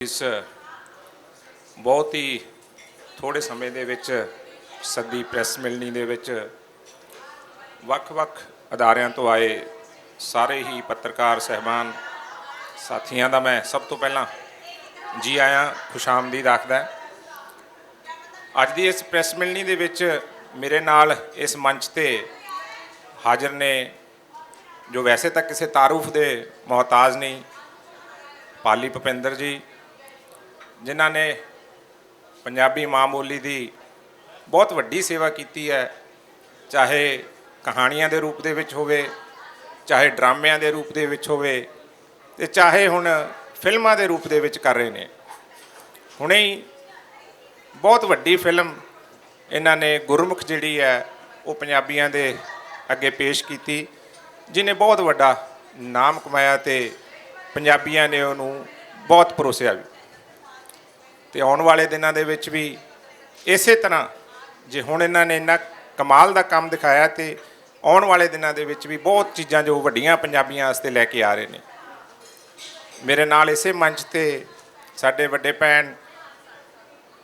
ਇਸ ਬਹੁਤ ਹੀ ਥੋੜੇ ਸਮੇਂ ਦੇ ਵਿੱਚ ਸੱਦੀ ਪ੍ਰੈਸ ਮਿਲਣੀ ਦੇ ਵਿੱਚ ਵੱਖ-ਵੱਖ ਅਦਾਰਿਆਂ ਤੋਂ ਆਏ ਸਾਰੇ ਹੀ ਪੱਤਰਕਾਰ ਸਹਿਬਾਨ ਸਾਥੀਆਂ ਦਾ ਮੈਂ ਸਭ ਤੋਂ ਪਹਿਲਾਂ ਜੀ ਆਇਆਂ ਖੁਸ਼ਾਮਦੀਦ ਆਖਦਾ ਅੱਜ ਦੀ ਇਸ ਪ੍ਰੈਸ ਮਿਲਣੀ ਦੇ ਵਿੱਚ ਮੇਰੇ ਨਾਲ ਇਸ ਮੰਚ ਤੇ ਹਾਜ਼ਰ ਨੇ ਜੋ ਵੈਸੇ ਤਾਂ ਕਿਸੇ ਤਾਰੂਫ ਦੇ ਮੁਹਤਾਜ ਨਹੀਂ, ਪਾਲੀ ਭੁਪਿੰਦਰ ਜੀ ਜਿਨ੍ਹਾਂ ਨੇ ਪੰਜਾਬੀ ਮਾਂ ਬੋਲੀ ਦੀ ਬਹੁਤ ਵੱਡੀ ਸੇਵਾ ਕੀਤੀ ਹੈ, ਚਾਹੇ ਕਹਾਣੀਆਂ ਦੇ ਰੂਪ ਦੇ ਵਿੱਚ ਹੋਵੇ, ਚਾਹੇ ਡਰਾਮਿਆਂ ਦੇ ਰੂਪ ਦੇ ਵਿੱਚ ਹੋਵੇ ਤੇ ਚਾਹੇ ਹੁਣ ਫਿਲਮਾਂ ਦੇ ਰੂਪ ਦੇ ਵਿੱਚ ਕਰ ਰਹੇ ਨੇ। ਹੁਣੇ ਹੀ ਬਹੁਤ ਵੱਡੀ ਫਿਲਮ ਇਹਨਾਂ ਨੇ ਗੁਰਮੁਖ ਜਿਹੜੀ ਹੈ, ਉਹ ਪੰਜਾਬੀਆਂ ਦੇ ਅੱਗੇ ਪੇਸ਼ ਕੀਤੀ ਜਿਨੇ ਬਹੁਤ ਵੱਡਾ ਨਾਮ ਕਮਾਇਆ ਤੇ ਪੰਜਾਬੀਆਂ ਨੇ ਉਹਨੂੰ ਬਹੁਤ ਪਰੋਸਿਆ ਵੀ। ਤੇ ਆਉਣ ਵਾਲੇ ਦਿਨਾਂ ਦੇ ਵਿੱਚ ਵੀ ਇਸੇ ਤਰ੍ਹਾਂ ਜੇ ਹੁਣ ਇਹਨਾਂ ਨੇ ਇੰਨਾ ਕਮਾਲ ਦਾ ਕੰਮ ਦਿਖਾਇਆ ਤੇ ਆਉਣ ਵਾਲੇ ਦਿਨਾਂ ਦੇ ਵਿੱਚ ਵੀ ਬਹੁਤ ਚੀਜ਼ਾਂ ਜੋ ਵੱਡੀਆਂ ਪੰਜਾਬੀਆਂ ਵਾਸਤੇ ਲੈ ਕੇ ਆ ਰਹੇ ਨੇ। ਮੇਰੇ ਨਾਲ ਇਸੇ ਮੰਚ ਤੇ ਸਾਡੇ ਵੱਡੇ ਭੈਣ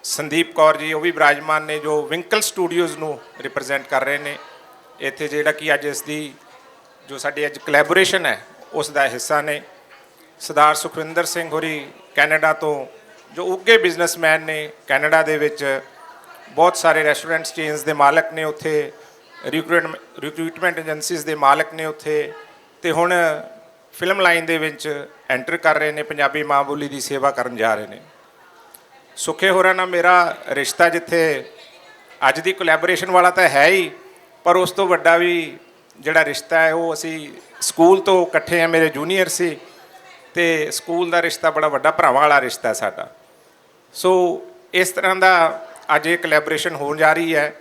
ਸੰਦੀਪ ਕੌਰ ਜੀ, ਉਹ ਵੀ ਬਿਰਾਜਮਾਨ ਨੇ, ਜੋ ਵਿੰਕਲ ਸਟੂਡੀਓਜ਼ ਨੂੰ ਰਿਪਰੈਜ਼ੈਂਟ ਕਰ ਰਹੇ ਨੇ। ਇੱਥੇ ਜਿਹੜਾ ਕਿ ਅੱਜ ਇਸ ਦੀ ਜੋ ਸਾਡੀ ਅੱਜ ਕੋਲੈਬੋਰੇਸ਼ਨ ਹੈ, ਉਸ ਦਾ ਹਿੱਸਾ ਨੇ। ਸਰਦਾਰ ਸੁਖਵਿੰਦਰ ਸਿੰਘ ਹੋਰੀ ਕੈਨੇਡਾ ਤੋਂ ਜੋ ਉੱਗੇ ਬਿਜ਼ਨਸਮੈਨ ਨੇ ਕੈਨੇਡਾ ਦੇ ਵਿੱਚ, ਬਹੁਤ ਸਾਰੇ ਰੈਸਟੋਰੈਂਟਸ ਚੇਨਸ ਦੇ ਮਾਲਕ ਨੇ ਉੱਥੇ ਰਿਕਰੂਟਮੈਂਟ ਰਿਕਰੂਟਮੈਂਟ ਏਜੰਸੀਜ਼ ਦੇ ਮਾਲਕ ਨੇ ਉੱਥੇ, ਤੇ ਹੁਣ ਫਿਲਮ ਲਾਈਨ ਦੇ ਵਿੱਚ ਐਂਟਰ ਕਰ ਰਹੇ ਨੇ, ਪੰਜਾਬੀ ਮਾਂ ਬੋਲੀ ਦੀ ਸੇਵਾ ਕਰਨ ਜਾ ਰਹੇ ਨੇ। ਸੁਖੇ ਹੋਰਾਂ ਨਾਲ ਮੇਰਾ ਰਿਸ਼ਤਾ ਜਿੱਥੇ ਅੱਜ ਦੀ ਕੋਲੈਬੋਰੇਸ਼ਨ ਵਾਲਾ ਤਾਂ ਹੈ ਹੀ, ਪਰ ਉਸ ਤੋਂ ਵੱਡਾ ਵੀ ਜਿਹੜਾ ਰਿਸ਼ਤਾ ਹੈ, ਉਹ ਅਸੀਂ ਸਕੂਲ ਤੋਂ ਇਕੱਠੇ ਆ, ਮੇਰੇ ਜੂਨੀਅਰ ਸੀ, ਤੇ ਸਕੂਲ ਦਾ ਰਿਸ਼ਤਾ ਬੜਾ ਵੱਡਾ ਭਰਾਵਾਂ ਵਾਲਾ ਰਿਸ਼ਤਾ ਸਾਡਾ। ਸੋ ਇਸ ਤਰ੍ਹਾਂ ਦਾ ਅੱਜ ਇਹ ਕੋਲੈਬੋਰੇਸ਼ਨ ਹੋਣ ਜਾ ਰਹੀ ਹੈ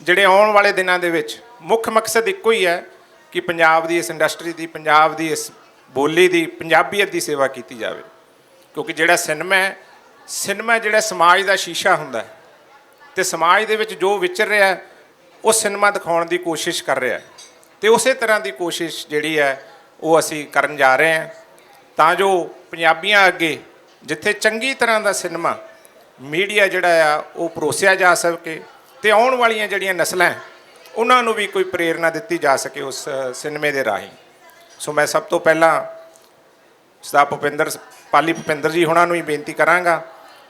ਜਿਹੜੇ ਆਉਣ ਵਾਲੇ ਦਿਨਾਂ ਦੇ ਵਿੱਚ ਮੁੱਖ ਮਕਸਦ ਇੱਕੋ ਹੀ ਹੈ ਕਿ ਪੰਜਾਬ ਦੀ ਇਸ ਇੰਡਸਟਰੀ ਦੀ ਪੰਜਾਬ ਦੀ ਇਸ ਬੋਲੀ ਦੀ ਪੰਜਾਬੀਅਤ ਦੀ ਸੇਵਾ ਕੀਤੀ ਜਾਵੇ। ਕਿਉਂਕਿ ਜਿਹੜਾ ਸਿਨੇਮਾ ਹੈ ਸਿਨੇਮਾ ਜਿਹੜਾ ਸਮਾਜ ਦਾ ਸ਼ੀਸ਼ਾ ਹੁੰਦਾ ਹੈ ਤੇ ਸਮਾਜ ਦੇ ਵਿੱਚ ਜੋ ਵਿਚਰ ਰਿਹਾ ਹੈ, ਉਹ ਸਿਨੇਮਾ ਦਿਖਾਉਣ ਦੀ ਕੋਸ਼ਿਸ਼ ਕਰ ਰਿਹਾ ਹੈ। ਤੇ ਉਸੇ ਤਰ੍ਹਾਂ ਦੀ ਕੋਸ਼ਿਸ਼ ਜਿਹੜੀ ਹੈ ਉਹ ਅਸੀਂ ਕਰਨ ਜਾ ਰਹੇ ਹਾਂ। ਤਾਂ ਜੋ ਪੰਜਾਬੀਆਂ ਅੱਗੇ ਜਿੱਥੇ ਚੰਗੀ ਤਰ੍ਹਾਂ ਦਾ ਸਿਨੇਮਾ ਮੀਡੀਆ ਜਿਹੜਾ ਆ, ਉਹ ਪਰੋਸਿਆ ਜਾ ਸਕੇ ਤੇ ਆਉਣ ਵਾਲੀਆਂ ਜਿਹੜੀਆਂ ਨਸਲਾਂ ਉਹਨਾਂ ਨੂੰ ਵੀ ਕੋਈ ਪ੍ਰੇਰਣਾ ਦਿੱਤੀ ਜਾ ਸਕੇ ਉਸ ਸਿਨੇਮੇ ਦੇ ਰਾਹੀਂ। ਸੋ ਮੈਂ ਸਭ ਤੋਂ ਪਹਿਲਾਂ ਸਰਦਾਰ ਭੁਪਿੰਦਰ ਪਾਲੀ ਭੁਪਿੰਦਰ ਜੀ ਹੁਣਾਂ ਨੂੰ ਹੀ ਬੇਨਤੀ ਕਰਾਂਗਾ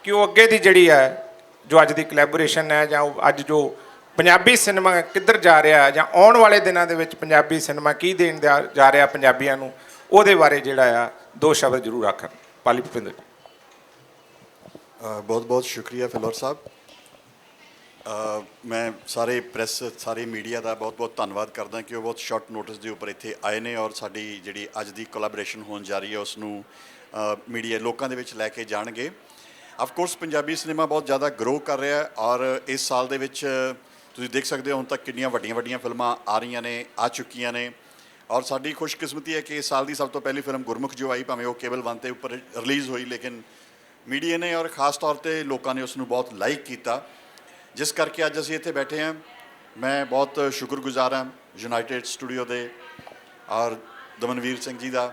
ਕਿ ਉਹ ਅੱਗੇ ਦੀ ਜਿਹੜੀ ਹੈ, ਜੋ ਅੱਜ ਦੀ ਕਲੈਬੋਰੇਸ਼ਨ ਹੈ ਜਾਂ ਉਹ ਅੱਜ ਜੋ ਪੰਜਾਬੀ ਸਿਨੇਮਾ ਕਿੱਧਰ ਜਾ ਰਿਹਾ ਜਾਂ ਆਉਣ ਵਾਲੇ ਦਿਨਾਂ ਦੇ ਵਿੱਚ ਪੰਜਾਬੀ ਸਿਨੇਮਾ ਕੀ ਦੇਣ ਦਿਆ- ਜਾ ਰਿਹਾ ਪੰਜਾਬੀਆਂ ਨੂੰ, ਉਹਦੇ ਬਾਰੇ ਜਿਹੜਾ ਆ, ਦੋ ਸ਼ਬਦ ਜ਼ਰੂਰ ਆਖਣ। ਪਾਲੀ ਭੁਪਿੰਦਰ ਜੀ। ਬਹੁਤ ਬਹੁਤ ਸ਼ੁਕਰੀਆ ਫਿਲੌਰ ਸਾਹਿਬ। ਮੈਂ ਸਾਰੇ ਪ੍ਰੈਸ, ਸਾਰੇ ਮੀਡੀਆ ਦਾ ਬਹੁਤ ਬਹੁਤ ਧੰਨਵਾਦ ਕਰਦਾ ਕਿ ਉਹ ਬਹੁਤ ਸ਼ਾਰਟ ਨੋਟਿਸ ਦੇ ਉੱਪਰ ਇੱਥੇ ਆਏ ਨੇ ਔਰ ਸਾਡੀ ਜਿਹੜੀ ਅੱਜ ਦੀ ਕੋਲੈਬੋਰੇਸ਼ਨ ਹੋਣ ਜਾ ਰਹੀ ਹੈ ਉਸ ਨੂੰ ਮੀਡੀਆ ਲੋਕਾਂ ਦੇ ਵਿੱਚ ਲੈ ਕੇ ਜਾਣਗੇ। ਆਫ ਕੋਰਸ ਪੰਜਾਬੀ ਸਿਨੇਮਾ ਬਹੁਤ ਜ਼ਿਆਦਾ ਗਰੋ ਕਰ ਰਿਹਾ ਹੈ ਔਰ ਇਸ ਸਾਲ ਦੇ ਵਿੱਚ ਤੁਸੀਂ ਦੇਖ ਸਕਦੇ ਹੋ ਹੁਣ ਤੱਕ ਕਿੰਨੀਆਂ ਵੱਡੀਆਂ ਵੱਡੀਆਂ ਫਿਲਮਾਂ ਆ ਰਹੀਆਂ ਨੇ, ਆ ਚੁੱਕੀਆਂ ਨੇ। ਔਰ ਸਾਡੀ ਖੁਸ਼ਕਿਸਮਤੀ ਹੈ ਕਿ ਇਸ ਸਾਲ ਦੀ ਸਭ ਤੋਂ ਪਹਿਲੀ ਫਿਲਮ ਗੁਰਮੁਖ ਜੋ ਆਈ, ਭਾਵੇਂ ਉਹ ਕੇਬਲ 1 ਤੇ ਉੱਪਰ ਰਿਲੀਜ਼ ਹੋਈ, ਲੇਕਿਨ ਮੀਡੀਆ ਨੇ ਔਰ ਖਾਸ ਤੌਰ ਤੇ ਲੋਕਾਂ ਨੇ ਉਸ ਨੂੰ ਬਹੁਤ ਲਾਈਕ ਕੀਤਾ। ਜਿਸ ਕਰਕੇ ਅੱਜ ਅਸੀਂ ਇੱਥੇ ਬੈਠੇ ਹਾਂ। ਮੈਂ ਬਹੁਤ ਸ਼ੁਕਰਗੁਜ਼ਾਰ ਹਾਂ ਯੂਨਾਈਟਿਡ ਸਟੂਡੀਓ ਦੇ ਔਰ ਦਮਨਵੀਰ ਸਿੰਘ ਜੀ ਦਾ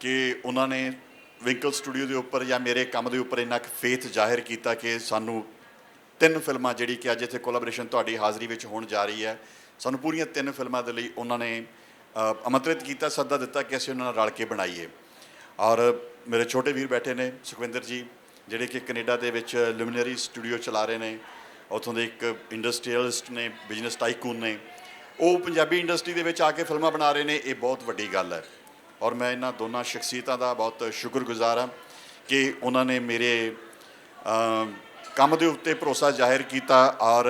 ਕਿ ਉਹਨਾਂ ਨੇ ਵਿੰਕਲ ਸਟੂਡੀਓ ਦੇ ਉੱਪਰ ਜਾਂ ਮੇਰੇ ਕੰਮ ਦੇ ਉੱਪਰ ਇੰਨਾ ਕੁ ਫੇਥ ਜ਼ਾਹਿਰ ਕੀਤਾ ਕਿ ਸਾਨੂੰ ਤਿੰਨ ਫਿਲਮਾਂ ਜਿਹੜੀ ਕਿ ਅੱਜ ਇੱਥੇ ਕੋਲੈਬੋਰੇਸ਼ਨ ਤੁਹਾਡੀ ਹਾਜ਼ਰੀ ਵਿੱਚ ਹੋਣ ਜਾ ਰਹੀ ਹੈ, ਸਾਨੂੰ ਪੂਰੀਆਂ ਤਿੰਨ ਫਿਲਮਾਂ ਦੇ ਲਈ ਉਹਨਾਂ ਨੇ ਆਮੰਤਰਿਤ ਕੀਤਾ, ਸੱਦਾ ਦਿੱਤਾ ਕਿ ਅਸੀਂ ਉਹਨਾਂ ਨਾਲ ਰਲ ਕੇ ਬਣਾਈਏ। ਔਰ ਮੇਰੇ ਛੋਟੇ ਵੀਰ ਬੈਠੇ ਨੇ, ਸੁਖਵਿੰਦਰ ਜੀ, ਜਿਹੜੇ ਕਿ ਕੈਨੇਡਾ ਦੇ ਵਿੱਚ ਲੂਮਿਨਰੀ ਸਟੂਡੀਓ ਚਲਾ ਰਹੇ ਨੇ। ਉੱਥੋਂ ਦੇ ਇੱਕ ਇੰਡਸਟਰੀਅਲਿਸਟ ਨੇ ਬਿਜ਼ਨਸ ਟਾਈਕੂਨ ਨੇ। ਉਹ ਪੰਜਾਬੀ ਇੰਡਸਟਰੀ ਦੇ ਵਿੱਚ ਆ ਕੇ ਫਿਲਮਾਂ ਬਣਾ ਰਹੇ ਨੇ, ਇਹ ਬਹੁਤ ਵੱਡੀ ਗੱਲ ਹੈ। ਔਰ ਮੈਂ ਇਹਨਾਂ ਦੋਨਾਂ ਸ਼ਖਸੀਅਤਾਂ ਦਾ ਬਹੁਤ ਸ਼ੁਕਰਗੁਜ਼ਾਰ ਹਾਂ ਕਿ ਉਹਨਾਂ ਨੇ ਮੇਰੇ ਕੰਮ ਦੇ ਉੱਤੇ ਭਰੋਸਾ ਜ਼ਾਹਿਰ ਕੀਤਾ। ਔਰ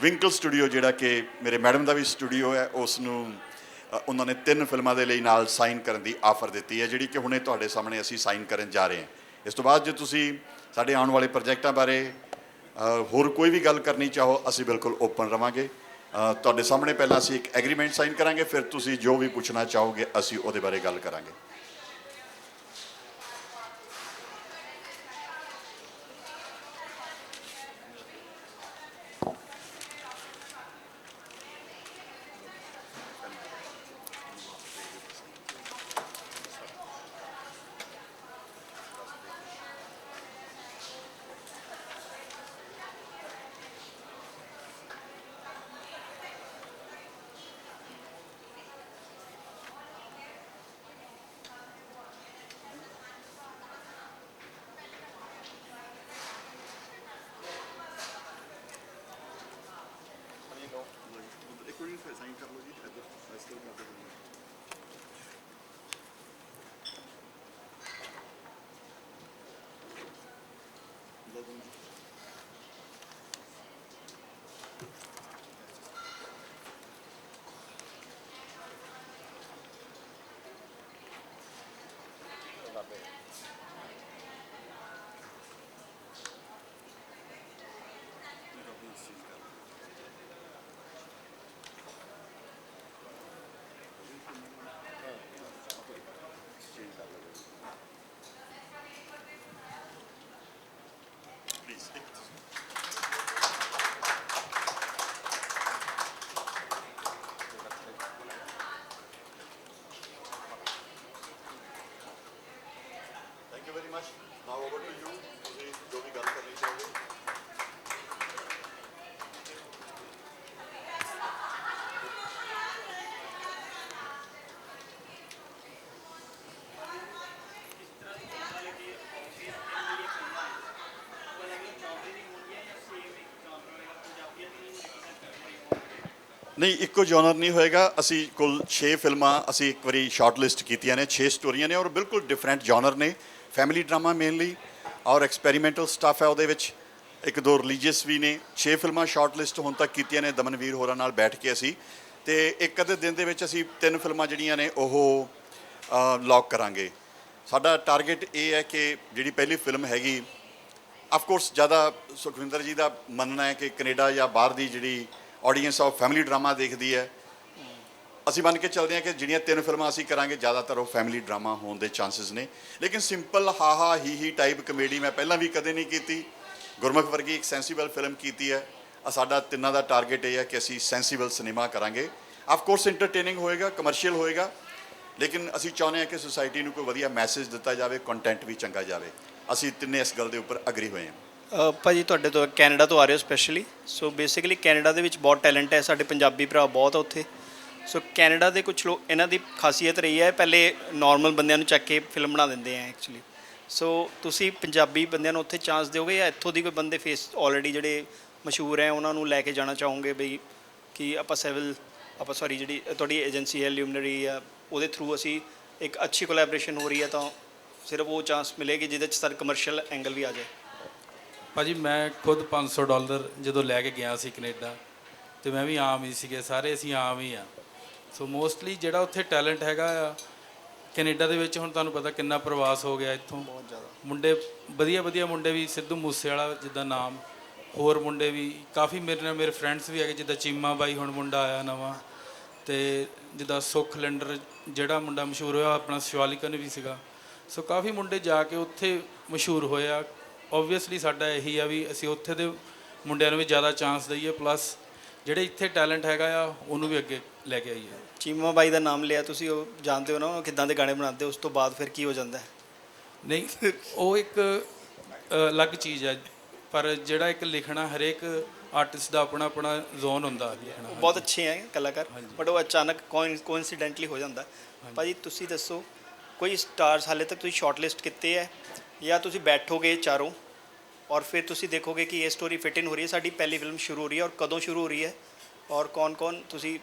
ਵਿੰਕਲ ਸਟੂਡੀਓ ਜਿਹੜਾ ਕਿ ਮੇਰੇ ਮੈਡਮ ਦਾ ਵੀ ਸਟੂਡੀਓ ਹੈ, ਉਸ ਨੂੰ ਉਹਨਾਂ ਨੇ ਤਿੰਨ ਫਿਲਮਾਂ ਦੇ ਲਈ ਨਾਲ ਸਾਈਨ ਕਰਨ ਦੀ ਆਫਰ ਦਿੱਤੀ ਹੈ, ਜਿਹੜੀ ਕਿ ਹੁਣੇ ਤੁਹਾਡੇ ਸਾਹਮਣੇ ਅਸੀਂ ਸਾਈਨ ਕਰਨ ਜਾ ਰਹੇ ਹਾਂ। ਇਸ ਤੋਂ ਬਾਅਦ ਜੇ ਤੁਸੀਂ ਸਾਡੇ ਆਉਣ ਵਾਲੇ ਪ੍ਰੋਜੈਕਟਾਂ ਬਾਰੇ ਹੋਰ ਕੋਈ ਵੀ ਗੱਲ ਕਰਨੀ ਚਾਹੋ, ਅਸੀਂ ਬਿਲਕੁਲ ਓਪਨ ਰਵਾਂਗੇ। ਤੁਹਾਡੇ ਸਾਹਮਣੇ ਪਹਿਲਾਂ ਅਸੀਂ ਇੱਕ ਐਗਰੀਮੈਂਟ ਸਾਈਨ ਕਰਾਂਗੇ, ਫਿਰ ਤੁਸੀਂ ਜੋ ਵੀ ਪੁੱਛਣਾ ਚਾਹੋਗੇ, ਅਸੀਂ ਉਹਦੇ ਬਾਰੇ ਗੱਲ ਕਰਾਂਗੇ। Państwa jest thank you very much now ਤੁਸੀਂ ਜੋ ਵੀ ਗੱਲ ਕਰਨੀ ਚਾਹੋਗੇ। ਨਹੀਂ, ਇੱਕੋ ਜਨਰ ਨਹੀਂ ਹੋਏਗਾ। ਅਸੀਂ ਕੁੱਲ 6 ਫਿਲਮਾਂ ਅਸੀਂ ਇੱਕ ਵਾਰੀ ਸ਼ਾਰਟ ਲਿਸਟ ਕੀਤੀਆਂ ਨੇ 6 ਸਟੋਰੀਆਂ ਨੇ ਔਰ ਬਿਲਕੁਲ ਡਿਫਰੈਂਟ ਜਨਰ ਨੇ। ਫੈਮਿਲੀ ਡਰਾਮਾ ਮੇਨਲੀ ਔਰ ਐਕਸਪੈਰੀਮੈਂਟਲ ਸਟੱਫ ਹੈ ਉਹਦੇ ਵਿੱਚ। ਇੱਕ ਦੋ ਰਿਲੀਜੀਅਸ ਵੀ ਨੇ। 6 ਫਿਲਮਾਂ ਸ਼ਾਰਟ ਲਿਸਟ ਹੁਣ ਤੱਕ ਕੀਤੀਆਂ ਨੇ ਦਮਨਵੀਰ ਹੋਰਾਂ ਨਾਲ ਬੈਠ ਕੇ ਅਸੀਂ। ਤੇ ਇੱਕ ਅੱਧੇ ਦਿਨ ਦੇ ਵਿੱਚ ਅਸੀਂ ਤਿੰਨ ਫਿਲਮਾਂ ਜਿਹੜੀਆਂ ਨੇ ਉਹ ਲੌਕ ਕਰਾਂਗੇ। ਸਾਡਾ ਟਾਰਗੇਟ ਇਹ ਹੈ ਕਿ ਜਿਹੜੀ ਪਹਿਲੀ ਫਿਲਮ ਹੈਗੀ ਆਫ ਕੋਰਸ ਜ਼ਿਆਦਾ ਸੁਖਵਿੰਦਰ ਜੀ ਦਾ ਮੰਨਣਾ ਹੈ ਕਿ ਕੈਨੇਡਾ ਜਾਂ ਬਾਹਰ ਦੀ ਜਿਹੜੀ ਆਡੀਅנס ਆਫ ਫੈਮਿਲੀ ਡਰਾਮਾ ਦੇਖਦੀ ਹੈ। ਅਸੀਂ ਮੰਨ ਕੇ ਚੱਲਦੇ ਹਾਂ ਕਿ ਜਿਹੜੀਆਂ ਤਿੰਨ ਫਿਲਮਾਂ ਅਸੀਂ ਕਰਾਂਗੇ ਜ਼ਿਆਦਾਤਰ ਉਹ ਫੈਮਿਲੀ ਡਰਾਮਾ ਹੋਣ ਦੇ ਚਾਂਸਸ ਨੇ। ਲੇਕਿਨ ਸਿੰਪਲ ਹਾ ਹਾ ਹੀ ਹੀ ਟਾਈਪ ਕਮੇਡੀ ਮੈਂ ਪਹਿਲਾਂ ਵੀ ਕਦੇ ਨਹੀਂ ਕੀਤੀ। ਗੁਰਮੁਖ ਵਰਗੀ ਇੱਕ ਸੈਂਸੀਬਲ ਫਿਲਮ ਕੀਤੀ ਹੈ। ਆ ਸਾਡਾ ਤਿੰਨਾਂ ਦਾ ਟਾਰਗੇਟ ਇਹ ਹੈ ਕਿ ਅਸੀਂ ਸੈਂਸੀਬਲ ਸਿਨੇਮਾ ਕਰਾਂਗੇ। ਆਫ ਕੋਰਸ ਐਂਟਰਟੇਨਿੰਗ ਹੋਏਗਾ ਕਮਰਸ਼ੀਅਲ ਹੋਏਗਾ ਲੇਕਿਨ ਅਸੀਂ ਚਾਹੁੰਦੇ ਹਾਂ ਕਿ ਸੁਸਾਇਟੀ ਨੂੰ ਕੋਈ ਵਧੀਆ ਮੈਸੇਜ ਦਿੱਤਾ ਜਾਵੇ ਕੰਟੈਂਟ ਵੀ ਚੰਗਾ ਜਾਵੇ। ਅਸੀਂ ਤਿੰਨੇ ਇਸ ਗੱਲ ਦੇ ਉੱਪਰ ਅਗਰੀ ਹੋਏ ਹਾਂ। ਅ, ਭਾਜੀ ਤੁਹਾਡੇ ਤੋਂ ਕੈਨੇਡਾ ਤੋਂ ਆ ਰਹੇ ਹੋ ਸਪੈਸ਼ਲੀ ਸੋ ਬੇਸਿਕਲੀ ਕੈਨੇਡਾ ਦੇ ਵਿੱਚ ਬਹੁਤ ਟੈਲੈਂਟ ਹੈ ਸਾਡੇ ਪੰਜਾਬੀ ਭਰਾ ਬਹੁਤ ਆ ਉੱਥੇ। ਸੋ ਕੈਨੇਡਾ ਦੇ ਕੁਝ ਲੋਕ, ਇਹਨਾਂ ਦੀ ਖਾਸੀਅਤ ਰਹੀ ਹੈ, ਪਹਿਲੇ ਨਾਰਮਲ ਬੰਦਿਆਂ ਨੂੰ ਚੱਕ ਕੇ ਫਿਲਮ ਬਣਾ ਦਿੰਦੇ ਆ ਐਕਚੁਅਲੀ ਸੋ ਤੁਸੀਂ ਪੰਜਾਬੀ ਬੰਦਿਆਂ ਨੂੰ ਉੱਥੇ ਚਾਂਸ ਦਿਓਗੇ ਜਾਂ ਇੱਥੋਂ ਦੀ ਕੋਈ ਬੰਦੇ ਫੇਸ ਆਲਰੇਡੀ ਜਿਹੜੇ ਮਸ਼ਹੂਰ ਹੈ, ਉਹਨਾਂ ਨੂੰ ਲੈ ਕੇ ਜਾਣਾ ਚਾਹੋਗੇ ਬਈ ਕਿ ਆਪਾਂ ਸਿਵਲ ਆਪਾਂ ਸੌਰੀ ਜਿਹੜੀ ਤੁਹਾਡੀ ਏਜੰਸੀ ਹੈ ਲਿਊਮਨਰੀ ਆ, ਉਹਦੇ ਥਰੂ ਅਸੀਂ ਇੱਕ ਅੱਛੀ ਕੋਲੈਬੋਰੇਸ਼ਨ ਹੋ ਰਹੀ ਹੈ, ਤਾਂ ਸਿਰਫ ਉਹ ਚਾਂਸ ਮਿਲੇਗੀ ਜਿਹਦੇ ਚ ਸਰ ਕਮਰਸ਼ੀਅਲ ਐਂਗਲ ਵੀ ਆ ਜਾਏ। ਭਾਜੀ, ਮੈਂ ਖੁਦ 500 ਡਾਲਰ ਜਦੋਂ ਲੈ ਕੇ ਗਿਆ ਸੀ ਕੈਨੇਡਾ, ਤੇ ਮੈਂ ਵੀ ਆਮ ਹੀ ਸੀਗੇ, ਸਾਰੇ ਅਸੀਂ ਆਮ ਹੀ ਆ। ਸੋ ਮੋਸਟਲੀ ਜਿਹੜਾ ਉੱਥੇ ਟੈਲੈਂਟ ਹੈਗਾ ਆ ਕੈਨੇਡਾ ਦੇ ਵਿੱਚ ਹੁਣ ਤੁਹਾਨੂੰ ਪਤਾ ਕਿੰਨਾ ਪ੍ਰਵਾਸ ਹੋ ਗਿਆ ਇੱਥੋਂ। ਬਹੁਤ ਜ਼ਿਆਦਾ। ਮੁੰਡੇ ਵਧੀਆ ਵਧੀਆ ਮੁੰਡੇ ਵੀ ਸਿੱਧੂ ਮੂਸੇ ਵਾਲਾ ਜਿੱਦਾਂ ਨਾਮ। ਹੋਰ ਮੁੰਡੇ ਵੀ ਕਾਫੀ ਮੇਰੇ ਨਾਲ ਮੇਰੇ ਫਰੈਂਡਸ ਵੀ ਹੈਗੇ ਜਿੱਦਾਂ ਚੀਮਾ ਬਾਈ ਹੁਣ ਮੁੰਡਾ ਆਇਆ ਨਵਾਂ। ਤੇ ਜਿੱਦਾਂ ਸੁਖ ਲੈਂਡਰ ਜਿਹੜਾ ਮੁੰਡਾ ਮਸ਼ਹੂਰ ਹੋਇਆ ਆਪਣਾ ਸ਼ਿਵਾਲਿਕਨ ਵੀ ਸੀਗਾ। ਸੋ ਕਾਫੀ ਮੁੰਡੇ ਜਾ ਕੇ ਉੱਥੇ ਮਸ਼ਹੂਰ ਹੋਇਆ ਓਬਵੀਅਸਲੀ ਸਾਡਾ ਇਹੀ ਆ ਵੀ ਅਸੀਂ ਉੱਥੇ ਦੇ ਮੁੰਡਿਆਂ ਨੂੰ ਵੀ ਜ਼ਿਆਦਾ ਚਾਂਸ ਦਈਏ ਪਲੱਸ ਜਿਹੜੇ ਇੱਥੇ ਟੈਲੈਂਟ ਹੈਗਾ ਆ ਉਹਨੂੰ ਵੀ ਅੱਗੇ ਲੈ ਕੇ ਆਈਏ। ਚੀਮਾ ਬਾਈ ਦਾ ਨਾਮ ਲਿਆ ਤੁਸੀਂ ਉਹ ਜਾਣਦੇ ਹੋ ਨਾ ਉਹ ਕਿੱਦਾਂ ਦੇ ਗਾਣੇ ਬਣਾਉਂਦੇ ਉਸ ਤੋਂ ਬਾਅਦ ਫਿਰ ਕੀ ਹੋ ਜਾਂਦਾ? ਹੈ ਨਹੀਂ ਉਹ ਇੱਕ ਅ, ਅਲੱਗ ਚੀਜ਼ ਹੈ ਪਰ ਜਿਹੜਾ ਇੱਕ ਲਿਖਣਾ ਹਰੇਕ ਆਰਟਿਸਟ ਦਾ ਆਪਣਾ ਆਪਣਾ ਜ਼ੋਨ ਹੁੰਦਾ ਲਿਖਣਾ ਬਹੁਤ ਅੱਛੇ ਹੈ ਕਲਾਕਾਰ ਬਟ ਉਹ ਅਚਾਨਕ ਕੋਇਨਸੀਡੈਂਟਲੀ ਹੋ ਜਾਂਦਾ। ਹੈ। ਭਾਜੀ ਤੁਸੀਂ ਦੱਸੋ ਕੋਈ ਸਟਾਰਸ ਹਾਲੇ ਤੱਕ ਤੁਸੀਂ ਸ਼ਾਰਟਲਿਸਟ ਕੀਤੇ ਹੈ ਜਾਂ ਤੁਸੀਂ ਬੈਠੋਗੇ ਚਾਰੋਂ ਔਰ ਫਿਰ ਤੁਸੀਂ ਦੇਖੋਗੇ ਕਿ ਇਹ ਸਟੋਰੀ ਫਿਟ ਇਨ ਹੋ ਰਹੀ ਹੈ ਸਾਡੀ ਪਹਿਲੀ ਫਿਲਮ ਸ਼ੁਰੂ ਹੋ ਰਹੀ ਹੈ ਔਰ ਕਦੋਂ ਸ਼ੁਰੂ ਹੋ ਰਹੀ ਹੈ? ਔਰ ਕੌਣ-ਕੌਣ ਤੁਸੀਂ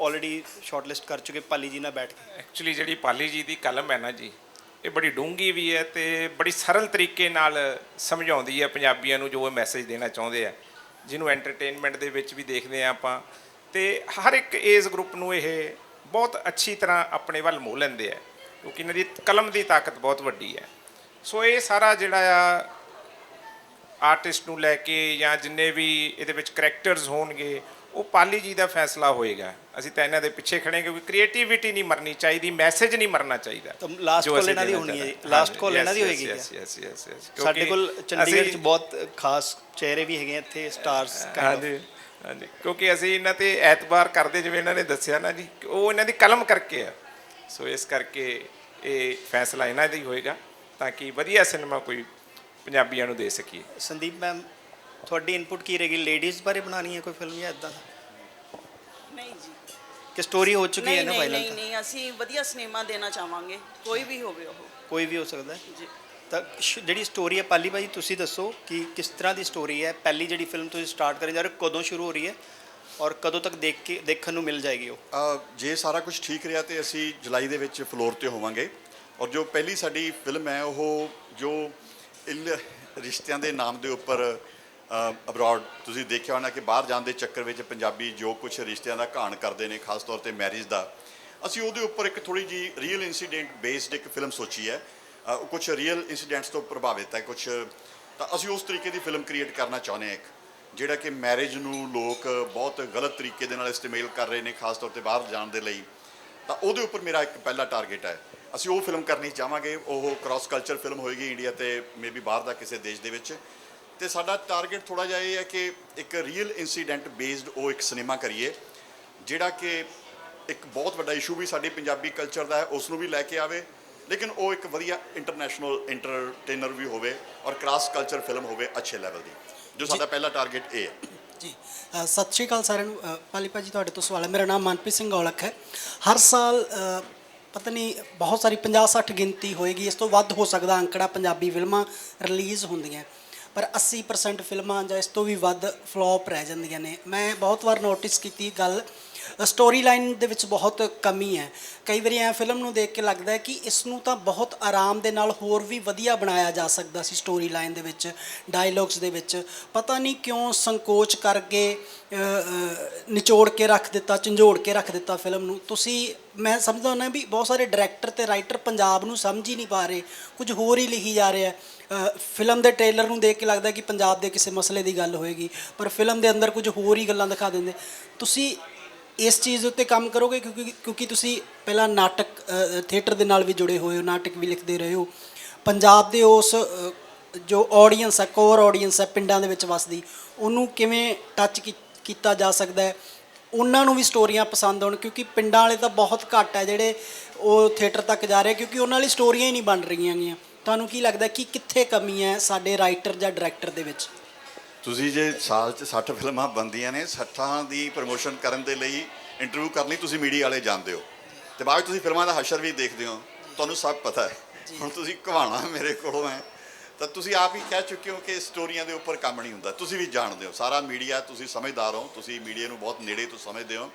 ਆਲਰੇਡੀ ਸ਼ਾਰਟਲਿਸਟ ਕਰ ਚੁੱਕੇ ਪਾਲੀ ਜੀ ਨਾਲ ਬੈਠ ਕੇ? ਐਕਚੁਅਲੀ ਜਿਹੜੀ ਪਾਲੀ ਜੀ ਦੀ ਕਲਮ ਹੈ ਨਾ ਜੀ, ਇਹ ਬੜੀ ਡੂੰਘੀ ਵੀ ਹੈ ਤੇ ਬੜੀ ਸਰਲ ਤਰੀਕੇ ਨਾਲ ਸਮਝਾਉਂਦੀ ਹੈ ਪੰਜਾਬੀਆਂ ਨੂੰ ਜੋ ਇਹ ਮੈਸੇਜ ਦੇਣਾ ਚਾਹੁੰਦੇ ਆ, ਜਿਹਨੂੰ ਐਂਟਰਟੇਨਮੈਂਟ ਦੇ ਵਿੱਚ ਵੀ ਦੇਖਦੇ ਆ ਆਪਾਂ। ਤੇ ਹਰ ਇੱਕ ਏਜ ਗਰੁੱਪ ਨੂੰ ਇਹ ਬਹੁਤ ਅੱਛੀ ਤਰ੍ਹਾਂ ਆਪਣੇ ਵੱਲ ਮੋਹ ਲੈਂਦੇ ਆ, ਕਿਉਂਕਿ ਇਹਨਾਂ ਦੀ ਕਲਮ ਦੀ ਤਾਕਤ ਬਹੁਤ ਵੱਡੀ ਹੈ। ਸੋ ਇਹ ਸਾਰਾ ਜਿਹੜਾ ਆ ਆਰਟਿਸਟ ਨੂੰ ਲੈ ਕੇ ਜਾਂ ਜਿੰਨੇ ਵੀ ਇਹਦੇ ਵਿੱਚ ਕਰੈਕਟਰਸ ਹੋਣਗੇ ਉਹ ਪਾਲੀ ਜੀ ਦਾ ਫੈਸਲਾ ਹੋਏਗਾ। ਅਸੀਂ ਤਾਂ ਇਹਨਾਂ ਦੇ ਪਿੱਛੇ ਖੜੇ ਕਿਉਂਕਿ ਕ੍ਰੀਏਟੀਵਿਟੀ ਨਹੀਂ ਮਰਨੀ ਚਾਹੀਦੀ ਮੈਸੇਜ ਨਹੀਂ ਮਰਨਾ ਚਾਹੀਦਾ। ਤਾਂ call ਅਸੀਂ ਇਹਨਾਂ ਦੀ ਹੋਣੀ ਹੈ call Yes, ਇਹਨਾਂ ਦੀ ਹੋਏਗੀ yes, yes, yes. ਸਾਡੇ ਕੋਲ ਚੰਡੀਗੜ੍ਹ 'ਚ ਬਹੁਤ ਖਾਸ ਚਿਹਰੇ ਵੀ ਹੈਗੇ ਇੱਥੇ ਸਟਾਰਸ ਹਾਂਜੀ ਕਿਉਂਕਿ ਅਸੀਂ ਇਹਨਾਂ ਤੇ ਐਤਬਾਰ ਕਰਦੇ ਜਿਵੇਂ ਇਹਨਾਂ ਨੇ ਦੱਸਿਆ ਨਾ ਜੀ ਉਹ ਇਹਨਾਂ ਦੀ ਕਲਮ ਕਰਕੇ ਆ। ਸੋ ਇਸ ਕਰਕੇ ਇਹ ਫੈਸਲਾ ਇਹਨਾਂ ਦਾ ਹੀ ਹੋਏਗਾ ਤਾਂ ਕਿ ਵਧੀਆ ਸਿਨੇਮਾ ਕੋਈ ਪੰਜਾਬੀਆਂ ਨੂੰ ਦੇ ਸਕੀਏ। ਸੰਦੀਪ ਮੈਮ ਤੁਹਾਡੀ ਇਨਪੁਟ ਕੀ ਰਹੇਗੀ? ਲੇਡੀਜ਼ ਬਾਰੇ ਬਣਾਉਣੀ ਹੈ ਕੋਈ ਫਿਲਮ ਜਾਂ ਇਦਾਂ ਨਹੀਂ ਜੀ। ਕਿ ਸਟੋਰੀ ਹੋ ਚੁੱਕੀ ਹੈ ਨਾ ਨਹੀਂ ਫਾਈਨਲ ਨਹੀਂ ਨਹੀਂ ਅਸੀਂ ਵਧੀਆ ਸਿਨੇਮਾ ਦੇਣਾ ਚਾਹਾਂਗੇ। ਕੋਈ ਵੀ ਹੋਵੇ ਉਹ। ਕੋਈ ਵੀ ਹੋ ਸਕਦਾ ਹੈ? ਜੀ। ਤਾਂ ਜਿਹੜੀ ਸਟੋਰੀ ਹੈ ਪਾਲੀ ਭਾਈ ਤੁਸੀਂ ਦੱਸੋ ਕਿ ਕਿਸ ਤਰ੍ਹਾਂ ਦੀ ਸਟੋਰੀ ਹੈ? ਪਹਿਲੀ ਜਿਹੜੀ ਫਿਲਮ ਤੁਸੀਂ ਸਟਾਰਟ ਕਰਨ ਜਾ ਰਹੇ ਹੋ ਕਦੋਂ ਸ਼ੁਰੂ ਹੋ ਰਹੀ ਹੈ? ਔਰ ਕਦੋਂ ਤੱਕ ਦੇਖ ਕੇ ਦੇਖਣ ਨੂੰ ਮਿਲ ਜਾਏਗੀ ਉਹ? ਜੇ ਸਾਰਾ ਕੁਝ ਠੀਕ ਰਿਹਾ ਤੇ ਅਸੀਂ ਜੁਲਾਈ ਦੇ ਵਿੱਚ ਫਲੋਰ ਤੇ ਹੋਵਾਂਗੇ। ਔਰ ਜੋ ਪਹਿਲੀ ਸਾਡੀ ਫਿਲਮ ਹੈ ਉਹ ਜੋ ਇਲ ਰਿਸ਼ਤਿਆਂ ਦੇ ਨਾਮ ਦੇ ਉੱਪਰ ਅਬਰਾਡ ਤੁਸੀਂ ਦੇਖਿਆ ਹੋਣਾ ਕਿ ਬਾਹਰ ਜਾਣ ਦੇ ਚੱਕਰ ਵਿੱਚ ਪੰਜਾਬੀ ਜੋ ਕੁਝ ਰਿਸ਼ਤਿਆਂ ਦਾ ਘਾਣ ਕਰਦੇ ਨੇ, ਖਾਸ ਤੌਰ ਤੇ ਮੈਰਿਜ ਦਾ, ਅਸੀਂ ਉਹਦੇ ਉੱਪਰ ਇੱਕ ਥੋੜੀ ਜੀ ਰੀਅਲ ਇਨਸੀਡੈਂਟ ਬੇਸਡ ਇੱਕ ਫਿਲਮ ਸੋਚੀ ਹੈ। ਉਹ ਕੁਝ ਰੀਅਲ ਇਨਸੀਡੈਂਟਸ ਤੋਂ ਪ੍ਰਭਾਵਿਤ ਹੈ ਕੁਝ ਤਾਂ ਅਸੀਂ ਉਸ ਤਰੀਕੇ ਦੀ ਫਿਲਮ ਕ੍ਰੀਏਟ ਕਰਨਾ ਚਾਹੁੰਦੇ ਹਾਂ ਇੱਕ, ਜਿਹੜਾ ਕਿ ਮੈਰਿਜ ਨੂੰ ਲੋਕ ਬਹੁਤ ਗਲਤ ਤਰੀਕੇ ਦੇ ਨਾਲ ਇਸਤੇਮਾਲ ਕਰ ਰਹੇ ਨੇ, ਖਾਸ ਤੌਰ ਤੇ ਬਾਹਰ ਜਾਣ ਦੇ ਲਈ। ਤਾਂ ਉਹਦੇ ਉੱਪਰ ਮੇਰਾ ਇੱਕ ਪਹਿਲਾ ਟਾਰਗੇਟ ਹੈ। ਅਸੀਂ ਉਹ ਫਿਲਮ ਕਰਨੀ ਚਾਹਾਂਗੇ, ਉਹ ਕ੍ਰਾਸ ਕਲਚਰ ਫਿਲਮ ਹੋਏਗੀ ਇੰਡੀਆ ਤੇ ਮੇਬੀ ਬਾਹਰ ਦਾ ਕਿਸੇ ਦੇਸ਼ ਦੇ ਵਿੱਚ। ਤੇ ਸਾਡਾ ਟਾਰਗੇਟ ਥੋੜਾ ਜਿਹਾ ਇਹ ਹੈ ਕਿ ਇੱਕ ਰੀਅਲ ਇਨਸੀਡੈਂਟ ਬੇਸਡ ਉਹ ਇੱਕ ਸਿਨੇਮਾ ਕਰੀਏ ਜਿਹੜਾ ਕਿ ਇੱਕ ਬਹੁਤ ਵੱਡਾ ਇਸ਼ੂ ਵੀ ਸਾਡੀ ਪੰਜਾਬੀ ਕਲਚਰ ਦਾ ਹੈ ਉਸ ਨੂੰ ਵੀ ਲੈ ਕੇ ਆਵੇ ਲੇਕਿਨ ਉਹ ਇੱਕ ਵਧੀਆ ਇੰਟਰਨੈਸ਼ਨਲ ਇੰਟਰਟੇਨਰ ਵੀ ਹੋਵੇ ਔਰ ਕ੍ਰਾਸ ਕਲਚਰ ਫਿਲਮ ਹੋਵੇ ਅੱਛੇ ਲੈਵਲ ਦੀ ਜੋ ਸਾਡਾ ਪਹਿਲਾ ਟਾਰਗੇਟ ਇਹ ਹੈ। ਜੀ। ਸਤਿ ਸ਼੍ਰੀ ਅਕਾਲ ਸਾਰਿਆਂ ਨੂੰ। ਪਾਲੀ ਭਾਜੀ ਤੁਹਾਡੇ ਤੋਂ ਸਵਾਲ ਹੈ। ਮੇਰਾ ਨਾਮ ਮਨਪ੍ਰੀਤ ਸਿੰਘ ਔਲਖ ਹੈ। ਹਰ ਸਾਲ ਪਤਾ ਨਹੀਂ ਬਹੁਤ ਸਾਰੀ 50 60 ਗਿਣਤੀ ਹੋਏਗੀ। ਇਸ ਤੋਂ ਵੱਧ ਹੋ ਸਕਦਾ ਅੰਕੜਾ ਪੰਜਾਬੀ ਫਿਲਮਾਂ ਰਿਲੀਜ਼ ਹੁੰਦੀਆਂ। ਪਰ 80% ਫਿਲਮਾਂ ਜਾਂ ਇਸ ਤੋਂ ਵੀ ਵੱਧ ਫਲॉप ਰਹਿ ਜਾਂਦੀਆਂ ਨੇ। ਮੈਂ ਬਹੁਤ ਵਾਰ ਨੋਟਿਸ ਕੀਤੀ ਗੱਲ ਸਟੋਰੀ ਲਾਈਨ ਦੇ ਵਿੱਚ ਬਹੁਤ ਕਮੀ ਹੈ। ਕਈ ਵਾਰੀ ਐ ਫਿਲਮ ਨੂੰ ਦੇਖ ਕੇ ਲੱਗਦਾ ਹੈ ਕਿ ਇਸ ਨੂੰ ਤਾਂ ਬਹੁਤ ਆਰਾਮ ਦੇ ਨਾਲ ਹੋਰ ਵੀ ਵਧੀਆ ਬਣਾਇਆ ਜਾ ਸਕਦਾ ਸੀ ਸਟੋਰੀ ਲਾਈਨ ਦੇ ਵਿੱਚ ਡਾਇਲੌਗਸ ਦੇ ਵਿੱਚ। ਪਤਾ ਨਹੀਂ ਕਿਉਂ ਸੰਕੋਚ ਕਰਕੇ ਨਿਚੋੜ ਕੇ ਰੱਖ ਦਿੱਤਾ, ਝੰਜੋੜ ਕੇ ਰੱਖ ਦਿੱਤਾ ਫਿਲਮ ਨੂੰ। ਤੁਸੀਂ, ਮੈਂ ਸਮਝਦਾ ਹੁੰਦਾ ਵੀ ਬਹੁਤ ਸਾਰੇ ਡਾਇਰੈਕਟਰ ਤੇ ਰਾਈਟਰ ਪੰਜਾਬ ਨੂੰ ਸਮਝ ਹੀ ਨਹੀਂ ਪਾ ਰਹੇ। ਕੁਝ ਹੋਰ ਹੀ ਲਿਖੀ ਜਾ ਰਿਹਾ ਫਿਲਮ ਦੇ ਟ੍ਰੇਲਰ ਨੂੰ ਦੇਖ ਕੇ ਲੱਗਦਾ ਕਿ ਪੰਜਾਬ ਦੇ ਕਿਸੇ ਮਸਲੇ ਦੀ ਗੱਲ ਹੋਏਗੀ, ਪਰ ਫਿਲਮ ਦੇ ਅੰਦਰ ਕੁਝ ਹੋਰ ਹੀ ਗੱਲਾਂ ਦਿਖਾ ਦਿੰਦੇ। ਤੁਸੀਂ ਇਸ ਚੀਜ਼ ਉੱਤੇ ਕੰਮ ਕਰੋਗੇ? ਕਿਉਂਕਿ ਕਿਉਂਕਿ ਤੁਸੀਂ ਪਹਿਲਾਂ ਨਾਟਕ ਥੀਏਟਰ ਦੇ ਨਾਲ ਵੀ ਜੁੜੇ ਹੋਏ ਹੋ, ਨਾਟਕ ਵੀ ਲਿਖਦੇ ਰਹੇ ਹੋ। ਪੰਜਾਬ ਦੇ ਉਸ ਜੋ ਆਡੀਅנס ਹੈ ਕੋਰ ਆਡੀਅנס ਹੈ ਪਿੰਡਾਂ ਦੇ ਵਿੱਚ ਵੱਸਦੀ, ਉਹਨੂੰ ਕਿਵੇਂ ਟੱਚ ਕੀਤਾ ਜਾ ਸਕਦਾ ਹੈ? ਉਹਨਾਂ ਨੂੰ ਵੀ ਸਟੋਰੀਆਂ ਪਸੰਦ ਆਉਣ, ਕਿਉਂਕਿ ਪਿੰਡਾਂ ਵਾਲੇ ਤਾਂ ਬਹੁਤ ਘੱਟ ਹੈ ਜਿਹੜੇ ਉਹ ਥੀਏਟਰ ਤੱਕ ਜਾ ਰਹੇ ਕਿਉਂਕਿ ਉਹਨਾਂ ਲਈ ਸਟੋਰੀਆਂ ਹੀ ਨਹੀਂ ਬਣ ਰਹੀਆਂ ਗੀਆਂ ਤੁਹਾਨੂੰ ਕੀ ਲੱਗਦਾ ਕਿ ਕਿੱਥੇ ਕਮੀ ਹੈ ਸਾਡੇ ਰਾਈਟਰ ਜਾਂ ਡਾਇਰੈਕਟਰ ਦੇ ਵਿੱਚ? ਤੁਸੀਂ ਜੇ ਸਾਲ 'ਚ 60 ਫਿਲਮਾਂ ਬੰਦੀਆਂ ਨੇ 60 ਦੀ ਪ੍ਰਮੋਸ਼ਨ ਕਰਨ ਦੇ ਲਈ ਇੰਟਰਵਿਊ ਕਰਨੀ ਤੁਸੀਂ ਮੀਡੀਆ ਵਾਲੇ ਜਾਣਦੇ ਹੋ। ਤੇ ਬਾਅਦ 'ਚ ਤੁਸੀਂ ਫਿਲਮਾਂ ਦਾ ਹਸ਼ਰ ਵੀ ਦੇਖਦੇ ਹੋ। ਤੁਹਾਨੂੰ ਸਭ ਪਤਾ ਹੈ। ਹੁਣ ਤੁਸੀਂ ਘਵਾਣਾ ਮੇਰੇ ਕੋਲੋਂ ਹੈ। ਤਾਂ ਤੁਸੀਂ ਆਪ ਹੀ ਕਹਿ ਚੁੱਕੇ ਹੋ ਕਿ ਸਟੋਰੀਆਂ ਦੇ ਉੱਪਰ ਕੰਮ ਨਹੀਂ ਹੁੰਦਾ। ਤੁਸੀਂ ਵੀ ਜਾਣਦੇ ਹੋ। ਸਾਰਾ ਮੀਡੀਆ ਤੁਸੀਂ ਸਮਝਦਾਰ ਹੋ। ਤੁਸੀਂ ਮੀਡੀਆ ਨੂੰ ਬਹੁਤ ਨੇੜੇ ਤੋਂ ਸਮਝਦੇ ਹੋ।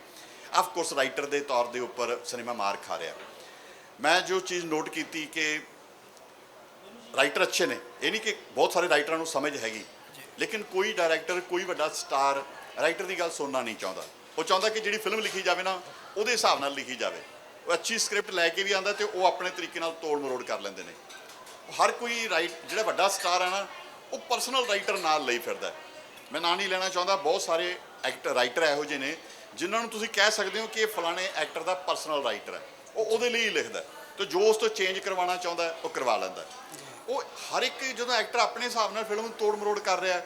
ਆਫ ਕੋਰਸ ਰਾਈਟਰ ਦੇ ਤੌਰ ਦੇ ਉੱਪਰ ਸਿਨੇਮਾ ਮਾਰ ਖਾ ਰਿਹਾ। ਮੈਂ ਜੋ ਚੀਜ਼ ਨੋਟ ਕੀਤੀ ਕਿ ਰਾਈਟਰ ਅੱਛੇ ਨੇ। ਇਹ ਨਹੀਂ ਕਿ ਬਹੁਤ ਸਾਰੇ ਰਾਈਟਰਾਂ ਨੂੰ ਸਮਝ ਹੈਗੀ। ਲੇਕਿਨ ਕੋਈ ਡਾਇਰੈਕਟਰ ਕੋਈ ਵੱਡਾ ਸਟਾਰ ਰਾਈਟਰ ਦੀ ਗੱਲ ਸੁਣਨਾ ਨਹੀਂ ਚਾਹੁੰਦਾ। ਉਹ ਚਾਹੁੰਦਾ ਕਿ ਜਿਹੜੀ ਫਿਲਮ ਲਿਖੀ ਜਾਵੇ ਨਾ, ਉਹਦੇ ਹਿਸਾਬ ਨਾਲ ਲਿਖੀ ਜਾਵੇ। ਉਹ ਅੱਛੀ ਸਕ੍ਰਿਪਟ ਲੈ ਕੇ ਵੀ ਆਂਦਾ ਤੇ ਉਹ ਆਪਣੇ ਤਰੀਕੇ ਨਾਲ ਤੋੜ ਮਰੋੜ ਕਰ ਲੈਂਦੇ ਨੇ। ਹਰ ਕੋਈ ਰਾਈਟ ਜਿਹੜਾ ਵੱਡਾ ਸਟਾਰ ਹੈ ਨਾ, ਉਹ ਪਰਸਨਲ ਰਾਈਟਰ ਨਾਲ ਲਈ ਫਿਰਦਾ ਮੈਂ ਨਾਂ ਨਹੀਂ ਲੈਣਾ ਚਾਹੁੰਦਾ, ਬਹੁਤ ਸਾਰੇ ਐਕਟਰ ਰਾਈਟਰ ਇਹੋ ਜਿਹੇ ਨੇ, ਜਿਨ੍ਹਾਂ ਨੂੰ ਤੁਸੀਂ ਕਹਿ ਸਕਦੇ ਹੋ ਕਿ ਇਹ ਫਲਾਣੇ ਐਕਟਰ ਦਾ ਪਰਸਨਲ ਰਾਈਟਰ ਹੈ। ਉਹ ਉਹਦੇ ਲਈ ਹੀ ਲਿਖਦਾ ਹੈ। ਤੇ ਜੋ ਉਸ ਤੋਂ ਚੇਂਜ ਕਰਵਾਉਣਾ ਚਾਹੁੰਦਾ ਉਹ ਕਰਵਾ ਲੈਂਦਾ ਉਹ ਹਰ ਇੱਕ ਜਦੋਂ ਐਕਟਰ ਆਪਣੇ ਹਿਸਾਬ ਨਾਲ ਫਿਲਮ ਨੂੰ ਤੋੜ ਮਰੋੜ ਕਰ ਰਿਹਾ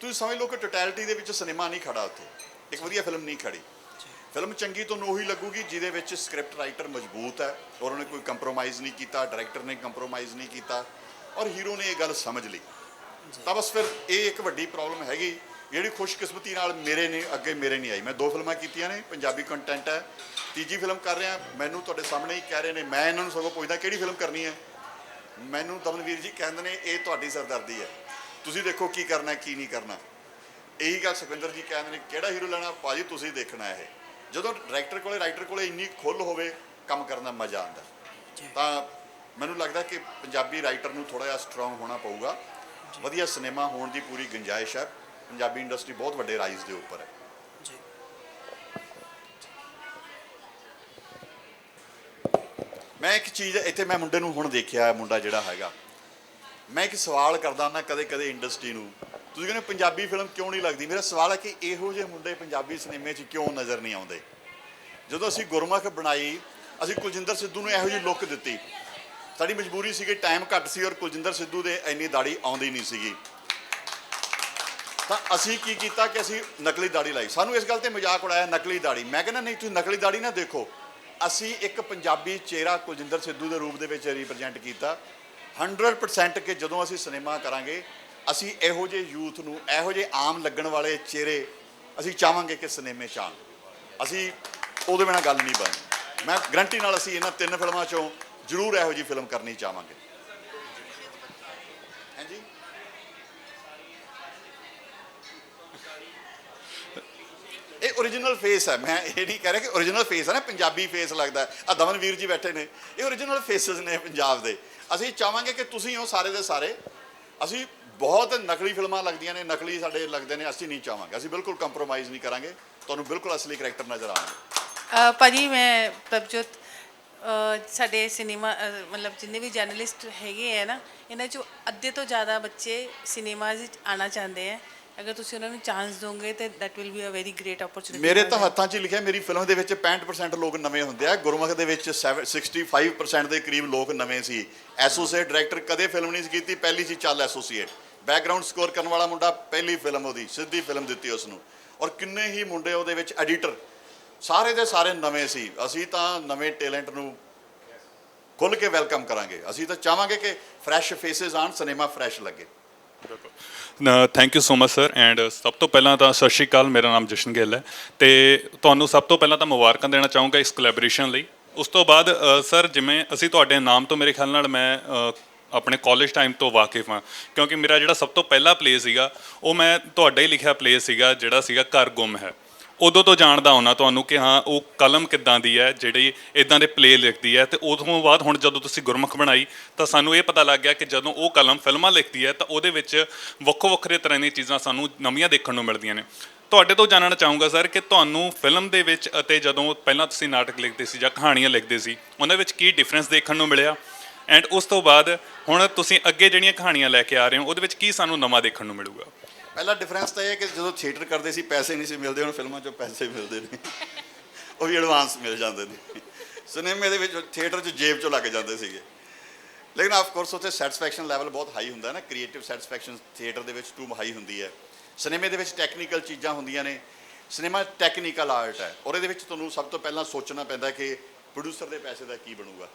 ਤੁਸੀਂ ਸਮਝ ਲਓ ਕਿ ਟੋਟੈਲਿਟੀ ਦੇ ਵਿੱਚ ਸਿਨੇਮਾ ਨਹੀਂ ਖੜਾ ਉੱਥੇ। ਇੱਕ ਵਧੀਆ ਫਿਲਮ ਨਹੀਂ ਖੜੀ। ਫਿਲਮ ਚੰਗੀ ਤੁਹਾਨੂੰ ਉਹੀ ਲੱਗੂਗੀ ਜਿਹਦੇ ਵਿੱਚ ਸਕ੍ਰਿਪਟ ਰਾਈਟਰ ਮਜ਼ਬੂਤ ਹੈ ਔਰ ਉਹਨੇ ਕੋਈ ਕੰਪਰੋਮਾਈਜ਼ ਨਹੀਂ ਕੀਤਾ ਡਾਇਰੈਕਟਰ ਨੇ ਕੰਪਰੋਮਾਈਜ਼ ਨਹੀਂ ਕੀਤਾ ਔਰ ਹੀਰੋ ਨੇ ਇਹ ਗੱਲ ਸਮਝ ਲਈ। ਤਾਂ ਬਸ ਫਿਰ ਇਹ ਇੱਕ ਵੱਡੀ ਪ੍ਰੋਬਲਮ ਹੈਗੀ ਜਿਹੜੀ ਖੁਸ਼ਕਿਸਮਤੀ ਨਾਲ ਮੇਰੇ ਨੇ ਅੱਗੇ ਮੇਰੇ ਨਹੀਂ ਆਈ। ਮੈਂ ਦੋ ਫਿਲਮਾਂ ਕੀਤੀਆਂ ਨੇ ਪੰਜਾਬੀ ਕੰਟੈਂਟ ਹੈ ਤੀਜੀ ਫਿਲਮ ਕਰ ਰਿਹਾ ਮੈਨੂੰ ਤੁਹਾਡੇ ਸਾਹਮਣੇ ਹੀ ਕਹਿ ਰਹੇ ਨੇ ਮੈਂ ਇਹਨਾਂ ਨੂੰ ਸਗੋਂ ਪੁੱਛਦਾ ਕਿਹੜੀ ਫਿਲਮ ਕਰਨੀ ਹੈ? ਮੈਨੂੰ ਦਮਨਵੀਰ ਜੀ ਕਹਿੰਦੇ ਨੇ ਇਹ ਤੁਹਾਡੀ ਸਰਦਰਦੀ ਹੈ। ਤੁਸੀਂ ਦੇਖੋ ਕੀ ਕਰਨਾ ਕੀ ਨਹੀਂ ਕਰਨਾ। ਇਹੀ ਗੱਲ ਸੁਖਵਿੰਦਰ ਜੀ ਕਹਿੰਦੇ ਨੇ ਕਿਹੜਾ ਹੀਰੋ ਲੈਣਾ ਭਾਜੀ ਤੁਸੀਂ ਦੇਖਣਾ ਇਹ। ਜਦੋਂ ਡਾਇਰੈਕਟਰ ਕੋਲੇ ਰਾਈਟਰ ਕੋਲੇ ਇੰਨੀ ਖੁੱਲ ਹੋਵੇ ਕੰਮ ਕਰਨ ਦਾ ਮਜ਼ਾ ਆਉਂਦਾ। ਤਾਂ ਮੈਨੂੰ ਲੱਗਦਾ ਕਿ ਪੰਜਾਬੀ ਰਾਈਟਰ ਨੂੰ ਥੋੜਾ ਜਿਹਾ ਸਟਰੋਂਗ ਹੋਣਾ ਪਊਗਾ। ਵਧੀਆ ਸਿਨੇਮਾ ਹੋਣ ਦੀ ਪੂਰੀ ਗੁੰਜਾਇਸ਼ ਹੈ। ਪੰਜਾਬੀ ਇੰਡਸਟਰੀ ਬਹੁਤ ਵੱਡੇ ਰਾਈਜ਼ ਦੇ ਉੱਪਰ ਹੈ। ਮੈਂ ਇੱਕ ਚੀਜ਼ ਇੱਥੇ ਮੈਂ ਮੁੰਡੇ ਨੂੰ ਹੁਣ ਦੇਖਿਆ, ਮੁੰਡਾ ਜਿਹੜਾ ਹੈਗਾ। ਮੈਂ ਇੱਕ ਸਵਾਲ ਕਰਦਾ ਨਾ ਕਦੇ ਕਦੇ ਇੰਡਸਟਰੀ ਨੂੰ। ਤੁਸੀਂ ਕਹਿੰਦੇ ਪੰਜਾਬੀ ਫਿਲਮ ਕਿਉਂ ਨਹੀਂ ਲੱਗਦੀ? ਮੇਰਾ ਸਵਾਲ ਹੈ ਕਿ ਇਹੋ ਜਿਹੇ ਮੁੰਡੇ ਪੰਜਾਬੀ ਸਿਨੇਮੇ 'ਚ ਕਿਉਂ ਨਜ਼ਰ ਨਹੀਂ ਆਉਂਦੇ? ਜਦੋਂ ਅਸੀਂ ਗੁਰਮੁਖ ਬਣਾਈ, ਅਸੀਂ ਕੁਲਜਿੰਦਰ ਸਿੱਧੂ ਨੂੰ ਇਹੋ ਜਿਹੀ ਲੁੱਕ ਦਿੱਤੀ। ਸਾਡੀ ਮਜਬੂਰੀ ਸੀ ਕਿ ਟਾਈਮ ਘੱਟ ਸੀ ਔਰ ਕੁਲਜਿੰਦਰ ਸਿੱਧੂ ਦੇ ਇੰਨੀ ਦਾੜੀ ਆਉਂਦੀ ਨਹੀਂ ਸੀਗੀ। ਤਾਂ ਅਸੀਂ ਕੀ ਕੀਤਾ ਕਿ ਅਸੀਂ ਨਕਲੀ ਦਾੜੀ ਲਾਈ। ਸਾਨੂੰ ਇਸ ਗੱਲ ਤੇ ਮਜ਼ਾਕ ਉਡਾਇਆ, ਨਕਲੀ ਦਾੜੀ ਮੈਂ ਕਹਿੰਦਾ, ਨਹੀਂ, ਤੁਸੀਂ ਨਕਲੀ ਦਾੜੀ ਨਾ ਦੇਖੋ। ਅਸੀਂ ਇੱਕ ਪੰਜਾਬੀ ਚਿਹਰਾ ਕੁਲਜਿੰਦਰ ਸਿੱਧੂ ਦੇ ਰੂਪ ਦੇ ਵਿੱਚ ਰਿਪਰੈਜ਼ੈਂਟ ਕੀਤਾ। 100% ਕਿ ਜਦੋਂ ਅਸੀਂ ਸਿਨੇਮਾ ਕਰਾਂਗੇ, ਅਸੀਂ ਇਹੋ ਜਿਹੇ ਯੂਥ ਨੂੰ, ਇਹੋ ਜਿਹੇ ਆਮ ਲੱਗਣ ਵਾਲੇ ਚਿਹਰੇ ਅਸੀਂ ਚਾਹਾਂਗੇ ਕਿ ਸਿਨੇਮੇ 'ਚ ਆਉਣ। ਅਸੀਂ ਉਹਦੇ ਬਿਨਾਂ ਗੱਲ ਨਹੀਂ ਬਣਨੀ। ਮੈਂ ਗਰੰਟੀ ਨਾਲ ਅਸੀਂ ਇਹਨਾਂ ਤਿੰਨ ਫਿਲਮਾਂ 'ਚੋਂ ਜ਼ਰੂਰ ਇਹੋ ਜਿਹੀ ਫਿਲਮ ਕਰਨੀ ਚਾਹਾਂਗੇ। ਹਾਂਜੀ ਇਹ origignal ਫੇਸ ਹੈ ਮੈਂ ਇਹ ਨਹੀਂ ਕਹਿ ਰਿਹਾ ਕਿ origignal ਫੇਸ ਹੈ ਨਾ ਪੰਜਾਬੀ ਫੇਸ ਲੱਗਦਾ। ਆ ਦਮਨਵੀਰ ਜੀ ਬੈਠੇ ਨੇ। ਇਹ origignal ਫੇਸਸ ਨੇ ਪੰਜਾਬ ਦੇ। ਅਸੀਂ ਚਾਹਾਂਗੇ ਕਿ ਤੁਸੀਂ ਹੋ ਸਾਰੇ ਦੇ ਸਾਰੇ ਅਸੀਂ ਬਹੁਤ ਨਕਲੀ ਫਿਲਮਾਂ ਲੱਗਦੀਆਂ ਨੇ ਨਕਲੀ ਸਾਡੇ ਲੱਗਦੇ ਨੇ ਅਸੀਂ ਨਹੀਂ ਚਾਹਾਂਗੇ। ਅਸੀਂ ਬਿਲਕੁਲ ਕੰਪਰੋਮਾਈਜ਼ ਨਹੀਂ ਕਰਾਂਗੇ। ਤੁਹਾਨੂੰ ਬਿਲਕੁਲ ਅਸਲੀ ਕਰੈਕਟਰ ਨਜ਼ਰ ਆਉਣਗੇ। ਅ, ਭਾਜੀ ਮੈਂ ਪ੍ਰਭਜੋਤ ਸਾਡੇ ਸਿਨੇਮਾ ਮਤਲਬ ਜਿੰਨੇ ਵੀ ਜਰਨਲਿਸਟ ਹੈਗੇ ਆ ਨਾ ਇਹਨਾਂ ਚੋਂ ਅੱਧੇ ਤੋਂ ਜ਼ਿਆਦਾ ਬੱਚੇ ਸਿਨੇਮਾ ਵਿੱਚ ਆਣਾ ਚਾਹੁੰਦੇ ਆ। ਅਗਰ ਤੁਸੀਂ ਉਹਨਾਂ ਨੂੰ ਚਾਂਸ ਦੋਗੇ ਤੇ that will be a very great opportunity ਮੇਰੇ ਤਾਂ. ਹੱਥਾਂ 'ਚ ਹੀ ਲਿਖਿਆ ਮੇਰੀ ਫਿਲਮ ਦੇ ਵਿੱਚ 65% ਲੋਕ ਨਵੇਂ ਹੁੰਦੇ ਆ ਗੁਰਮੁਖ ਦੇ ਵਿੱਚ 7 65% ਦੇ ਕਰੀਬ ਲੋਕ ਨਵੇਂ ਸੀ। ਐਸੋਸੀਏਟ ਡਾਇਰੈਕਟਰ ਕਦੇ ਫਿਲਮ ਨਹੀਂ ਸੀ ਕੀਤੀ ਪਹਿਲੀ ਸੀ ਚੱਲ ਐਸੋਸੀਏਟ ਬੈਕਗ੍ਰਾਉਂਡ ਸਕੋਰ ਕਰਨ ਵਾਲਾ ਮੁੰਡਾ ਪਹਿਲੀ ਫਿਲਮ ਉਹਦੀ ਸਿੱਧੀ ਫਿਲਮ ਦਿੱਤੀ ਉਸ ਨੂੰ ਔਰ ਕਿੰਨੇ ਹੀ ਮੁੰਡੇ ਉਹਦੇ ਵਿੱਚ ਐਡੀਟਰ ਸਾਰੇ ਦੇ ਸਾਰੇ ਨਵੇਂ ਸੀ। ਅਸੀਂ ਤਾਂ ਨਵੇਂ ਟੈਲੈਂਟ ਨੂੰ ਖੁੱਲ੍ਹ ਕੇ ਵੈਲਕਮ ਕਰਾਂਗੇ। ਅਸੀਂ ਤਾਂ ਚਾਹਾਂਗੇ ਕਿ ਫਰੈਸ਼ ਫੇਸਿਸ ਆਣ ਸਿਨੇਮਾ ਫਰੈਸ਼ ਲੱਗੇ। Thank you so much sir and ਸਭ ਤੋਂ ਪਹਿਲਾਂ ਤਾਂ ਸਤਿ ਸ਼੍ਰੀ ਅਕਾਲ, ਮੇਰਾ ਨਾਮ ਜਸ਼ਨ ਗਿੱਲ ਹੈ। ਤੇ ਤੁਹਾਨੂੰ ਸਭ ਤੋਂ ਪਹਿਲਾਂ ਤਾਂ ਮੁਬਾਰਕਾਂ ਦੇਣਾ ਚਾਹੂੰਗਾ ਇਸ ਕੋਲੈਬੋਰੇਸ਼ਨ ਲਈ। ਉਸ ਤੋਂ ਬਾਅਦ ਸਰ ਜਿਵੇਂ ਅਸੀਂ ਤੁਹਾਡੇ ਨਾਮ ਤੋਂ ਮੇਰੇ ਖਿਆਲ ਨਾਲ ਮੈਂ ਆਪਣੇ ਕਾਲਜ ਟਾਈਮ ਤੋਂ ਵਾਕਿਫ ਹਾਂ। ਕਿਉਂਕਿ ਮੇਰਾ ਜਿਹੜਾ ਸਭ ਤੋਂ ਪਹਿਲਾ ਪਲੇ ਸੀਗਾ, ਉਹ ਮੈਂ ਤੁਹਾਡਾ ਹੀ ਲਿਖਿਆ ਪਲੇ ਸੀਗਾ, ਜਿਹੜਾ ਸੀਗਾ ਘਰ ਗੁੰਮ ਹੈ। ਉਦੋਂ ਤੋਂ ਜਾਣਦਾ ਹੁੰਨਾ ਤੁਹਾਨੂੰ ਕਿ ਹਾਂ, ਉਹ ਕਲਮ ਕਿੱਦਾਂ ਦੀ ਹੈ, ਜਿਹੜੀ ਇਦਾਂ ਦੇ ਪਲੇ ਲਿਖਦੀ ਹੈ ਤੇ ਉਦੋਂ ਬਾਅਦ ਹੁਣ ਜਦੋਂ ਤੁਸੀਂ ਗੁਰਮੁਖ ਬਣਾਈ, ਤਾਂ ਸਾਨੂੰ ਇਹ ਪਤਾ ਲੱਗ ਗਿਆ ਕਿ ਜਦੋਂ ਉਹ ਕਲਮ ਫਿਲਮਾਂ ਲਿਖਦੀ ਹੈ, ਤਾਂ ਉਹਦੇ ਵਿੱਚ ਵੱਖੋ ਵੱਖਰੇ ਤਰ੍ਹਾਂ ਦੀਆਂ ਚੀਜ਼ਾਂ ਸਾਨੂੰ ਨਵੀਆਂ ਦੇਖਣ ਨੂੰ ਮਿਲਦੀਆਂ ਨੇ। ਤੁਹਾਡੇ ਤੋਂ ਜਾਣਨਾ ਚਾਹੂੰਗਾ ਸਰ ਕਿ ਤੁਹਾਨੂੰ ਫਿਲਮ ਦੇ ਵਿੱਚ ਅਤੇ ਜਦੋਂ ਪਹਿਲਾਂ ਤੁਸੀਂ ਨਾਟਕ ਲਿਖਦੇ ਸੀ ਜਾਂ ਕਹਾਣੀਆਂ ਲਿਖਦੇ ਸੀ, ਉਹਨਾਂ ਵਿੱਚ ਕੀ ਡਿਫਰੈਂਸ ਦੇਖਣ ਨੂੰ ਮਿਲਿਆ? ਐਂਡ ਉਸ ਤੋਂ ਬਾਅਦ ਹੁਣ ਤੁਸੀਂ ਅੱਗੇ ਜਿਹੜੀਆਂ ਕਹਾਣੀਆਂ ਲੈ ਕੇ ਆ ਰਹੇ ਹੋ, ਉਹਦੇ ਵਿੱਚ ਕੀ ਸਾਨੂੰ ਨਵਾਂ ਦੇਖਣ ਨੂੰ ਮਿਲੂਗਾ? ਪਹਿਲਾ ਡਿਫਰੈਂਸ ਤਾਂ ਇਹ ਹੈ ਕਿ ਜਦੋਂ ਥੀਏਟਰ ਕਰਦੇ ਸੀ, ਪੈਸੇ ਨਹੀਂ ਸੀ ਮਿਲਦੇ, ਹੁਣ ਫਿਲਮਾਂ 'ਚੋਂ ਪੈਸੇ ਮਿਲਦੇ ਨੇ। ਉਹ ਵੀ ਐਡਵਾਂਸ ਮਿਲ ਜਾਂਦੇ ਨੇ। ਸਿਨੇਮੇ ਦੇ ਵਿੱਚ ਥੀਏਟਰ 'ਚ ਜੇਬ 'ਚੋਂ ਲੱਗ ਜਾਂਦੇ ਸੀਗੇ। ਲੇਕਿਨ ਆਫ ਕੋਰਸ ਉੱਥੇ ਸੈਟੀਸਫੈਕਸ਼ਨ ਲੈਵਲ ਬਹੁਤ ਹਾਈ ਹੁੰਦਾ ਨਾ। ਕ੍ਰੀਏਟਿਵ ਸੈਟੀਸਫੈਕਸ਼ਨ ਥੀਏਟਰ ਦੇ ਵਿੱਚ ਟੂ ਹਾਈ ਹੁੰਦੀ ਹੈ। ਸਿਨੇਮੇ ਦੇ ਵਿੱਚ ਟੈਕਨੀਕਲ ਚੀਜ਼ਾਂ ਹੁੰਦੀਆਂ ਨੇ। ਸਿਨੇਮਾ ਟੈਕਨੀਕਲ ਆਰਟ ਹੈ। ਔਰ ਇਹਦੇ ਵਿੱਚ ਤੁਹਾਨੂੰ ਸਭ ਤੋਂ ਪਹਿਲਾਂ ਸੋਚਣਾ ਪੈਂਦਾ ਕਿ ਪ੍ਰੋਡਿਊਸਰ ਦੇ ਪੈਸੇ ਦਾ ਕੀ ਬਣੂਗਾ।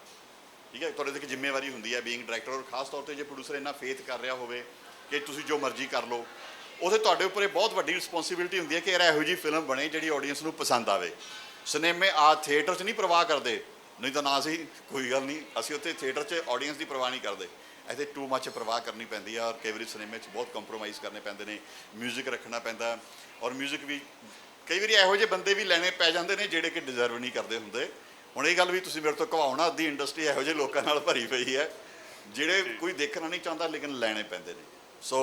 ਠੀਕ ਹੈ? ਤੁਹਾਡੇ ਤੇ ਇੱਕ ਜ਼ਿੰਮੇਵਾਰੀ ਹੁੰਦੀ ਹੈ ਬੀਇੰਗ ਡਾਇਰੈਕਟਰ ਔਰ ਖਾਸ ਤੌਰ ਤੇ ਜੇ ਪ੍ਰੋਡਿਊਸਰ ਇੰਨਾ ਫੇਥ ਕਰ ਰਿਹਾ ਹੋਵੇ ਕਿ ਤੁਸੀਂ ਜੋ ਮਰਜ਼ੀ ਕਰ ਲਓ ਉਥੇ ਤੁਹਾਡੇ ਉੱਪਰ ਇਹ ਬਹੁਤ ਵੱਡੀ ਰਿਸਪੌਂਸਿਬਿਲਟੀ ਹੁੰਦੀ ਹੈ ਕਿ ਯਾਰ ਇਹੋ ਜੀ ਫਿਲਮ ਬਣੇ ਜਿਹੜੀ ਆਡੀਅנס ਨੂੰ ਪਸੰਦ ਆਵੇ। ਸਿਨੇਮੇ ਆ ਥੀਏਟਰ 'ਚ ਨਹੀਂ ਪ੍ਰਵਾਹ ਕਰਦੇ। ਨਹੀਂ ਤਾਂ ਨਾ ਅਸੀਂ ਕੋਈ ਗੱਲ ਨਹੀਂ ਅਸੀਂ ਉੱਥੇ ਥੀਏਟਰ 'ਚ ਆਡੀਅנס ਦੀ ਪ੍ਰਵਾਹ ਨਹੀਂ ਕਰਦੇ। ਇੱਥੇ ਟੂ ਮੱਚ ਪ੍ਰਵਾਹ ਕਰਨੀ ਪੈਂਦੀ ਆ ਔਰ ਕਈ ਵਾਰੀ ਸਿਨੇਮੇ 'ਚ ਬਹੁਤ ਕੰਪਰੋਮਾਈਜ਼ ਕਰਨੇ ਪੈਂਦੇ ਨੇ 뮤직 ਰੱਖਣਾ ਪੈਂਦਾ। ਔਰ 뮤직 ਵੀ ਕਈ ਵਾਰੀ ਇਹੋ ਜਿਹੇ ਬੰਦੇ ਵੀ ਲੈਣੇ ਪੈ ਜਾਂਦੇ ਨੇ ਜਿਹੜੇ ਕਿ ਡਿਜ਼ਰਵ ਨਹੀਂ ਕਰਦੇ ਹੁੰਦੇ। ਹੁਣ ਇਹ ਗੱਲ ਵੀ ਤੁਸੀਂ ਮੇਰੇ ਤੋਂ ਕਹਾਉਣਾ ਅੱਧੀ ਇੰਡਸਟਰੀ ਇਹੋ ਜਿਹੇ ਲੋਕਾਂ ਨਾਲ ਭਰੀ ਪਈ ਹੈ ਜਿਹੜੇ ਕੋਈ ਦੇਖਣਾ ਨਹੀਂ ਚਾਹੁੰਦਾ ਲੇਕਿਨ ਲੈਣੇ ਪੈਂਦੇ ਨੇ। ਸੋ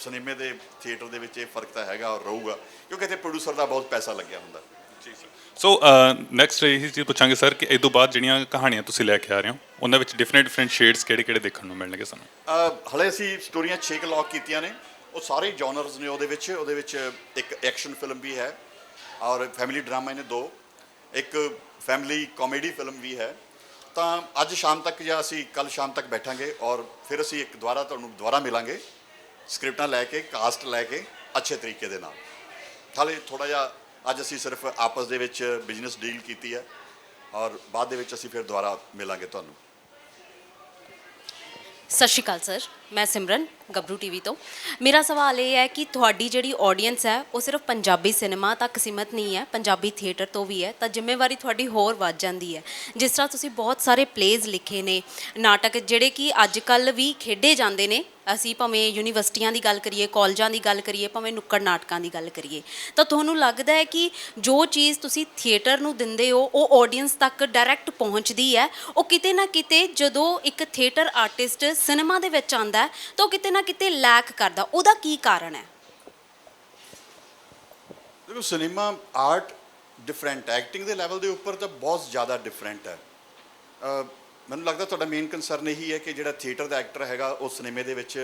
ਸਿਨੇਮੇ ਦੇ ਥੀਏਟਰ ਦੇ ਵਿੱਚ ਇਹ ਫ਼ਰਕ ਤਾਂ ਹੈਗਾ ਔਰ ਰਹੂਗਾ ਕਿਉਂਕਿ ਇੱਥੇ ਪ੍ਰੋਡਿਊਸਰ ਦਾ ਬਹੁਤ ਪੈਸਾ ਲੱਗਿਆ ਹੁੰਦਾ। ਸੋ ਨੈਕਸਟ ਇਹ ਚੀਜ਼ ਪੁੱਛਾਂਗੇ ਸਰ ਕਿ ਇਹ ਤੋਂ ਬਾਅਦ ਜਿਹੜੀਆਂ ਕਹਾਣੀਆਂ ਤੁਸੀਂ ਲੈ ਕੇ ਆ ਰਹੇ ਹੋ ਉਹਨਾਂ ਵਿੱਚ ਡਿਫਰੈਂਟ ਡਿਫਰੈਂਟ ਸ਼ੇਡਸ ਕਿਹੜੇ ਕਿਹੜੇ ਦੇਖਣ ਨੂੰ ਮਿਲਣਗੇ ਸਾਨੂੰ? ਹਲੇ ਅਸੀਂ ਸਟੋਰੀਆਂ 6 ਲੌਕ ਕੀਤੀਆਂ ਨੇ। ਉਹ ਸਾਰੇ ਜਨਰਸ ਨੇ ਉਹਦੇ ਵਿੱਚ ਉਹਦੇ ਵਿੱਚ ਇੱਕ ਐਕਸ਼ਨ ਫਿਲਮ ਵੀ ਹੈ ਔਰ ਫੈਮਿਲੀ ਡਰਾਮਾ ਨੇ ਦੋ। ਇੱਕ ਫੈਮਿਲੀ ਕਾਮੇਡੀ ਫਿਲਮ ਵੀ ਹੈ। ਤਾਂ ਅੱਜ ਸ਼ਾਮ ਤੱਕ ਜਾਂ ਅਸੀਂ ਕੱਲ ਸ਼ਾਮ ਤੱਕ ਬੈਠਾਂਗੇ ਔਰ ਫਿਰ ਅਸੀਂ ਇੱਕ ਦੁਬਾਰਾ ਤੁਹਾਨੂੰ ਦੁਬਾਰਾ ਮਿਲਾਂਗੇ। ਸਕ੍ਰਿਪਟਾਂ ਲੈ ਕੇ, ਕਾਸਟ ਲੈ ਕੇ, ਅੱਛੇ ਤਰੀਕੇ ਦੇ ਨਾਲ। ਹਾਲੇ ਥੋੜਾ ਜਿਹਾ ਅੱਜ ਅਸੀਂ ਸਿਰਫ ਆਪਸ ਦੇ ਵਿੱਚ ਬਿਜ਼ਨਸ ਡੀਲ ਕੀਤੀ ਹੈ ਔਰ ਬਾਅਦ ਦੇ ਵਿੱਚ ਅਸੀਂ ਫਿਰ ਦੁਬਾਰਾ ਮਿਲਾਂਗੇ ਤੁਹਾਨੂੰ। ਸਤਿ ਸ਼੍ਰੀ ਅਕਾਲ, ਸਰ। ਮੈਂ ਸਿਮਰਨ, ਗੱਭਰੂ ਟੀਵੀ ਤੋਂ। ਮੇਰਾ ਸਵਾਲ ਇਹ ਹੈ ਕਿ ਤੁਹਾਡੀ ਜਿਹੜੀ ਆਡੀਅנס ਹੈ, ਉਹ ਸਿਰਫ ਪੰਜਾਬੀ ਸਿਨੇਮਾ ਤੱਕ ਸੀਮਤ ਨਹੀਂ ਹੈ, ਪੰਜਾਬੀ ਥੀਏਟਰ ਤੋਂ ਵੀ ਹੈ, ਤਾਂ ਜ਼ਿੰਮੇਵਾਰੀ ਤੁਹਾਡੀ ਹੋਰ ਵੱਧ ਜਾਂਦੀ ਹੈ। ਜਿਸ ਤਰ੍ਹਾਂ ਤੁਸੀਂ ਬਹੁਤ ਸਾਰੇ ਪਲੇਜ਼ ਲਿਖੇ ਨੇ, ਨਾਟਕ ਜਿਹੜੇ ਕਿ ਅੱਜ ਕੱਲ ਵੀ ਖੇਡੇ ਜਾਂਦੇ ਨੇ, ਅਸੀਂ ਭਾਵੇਂ ਯੂਨੀਵਰਸਿਟੀਆਂ ਦੀ ਗੱਲ ਕਰੀਏ, ਕਾਲਜਾਂ ਦੀ ਗੱਲ ਕਰੀਏ, ਭਾਵੇਂ ਨੁੱਕੜ ਨਾਟਕਾਂ ਦੀ ਗੱਲ ਕਰੀਏ, ਤਾਂ ਤੁਹਾਨੂੰ ਲੱਗਦਾ ਹੈ ਕਿ ਜੋ ਚੀਜ਼ ਤੁਸੀਂ ਥੀਏਟਰ ਨੂੰ ਦਿੰਦੇ ਹੋ, ਉਹ ਆਡੀਅנס ਤੱਕ ਡਾਇਰੈਕਟ ਪਹੁੰਚਦੀ ਹੈ? ਉਹ ਕਿਤੇ ਨਾ ਕਿਤੇ ਜਦੋਂ ਇੱਕ ਥੀਏਟਰ ਆਰਟਿਸਟ ਸਿਨੇਮਾ ਦੇ ਵਿੱਚ ਆਂਦਾ ਹੈ ਤਾਂ ਉਹ ਕਿਤੇ ਨਾ ਕਿਤੇ ਲੈਕ ਕਰਦਾ। ਉਹਦਾ ਕੀ ਕਾਰਨ ਹੈ? ਦੇਖੋ ਸਿਨੇਮਾ ਆਰਟ ਡਿਫਰੈਂਟ ਐਕਟਿੰਗ ਦੇ ਲੈਵਲ ਦੇ ਉੱਪਰ ਤਾਂ ਬਹੁਤ ਜ਼ਿਆਦਾ ਡਿਫਰੈਂਟ ਹੈ। ਮੈਨੂੰ ਲੱਗਦਾ ਤੁਹਾਡਾ ਮੇਨ ਕੰਸਰਨ ਇਹੀ ਹੈ ਕਿ ਜਿਹੜਾ ਥੀਏਟਰ ਦਾ ਐਕਟਰ ਹੈਗਾ ਉਹ ਸਿਨੇਮੇ ਦੇ ਵਿੱਚ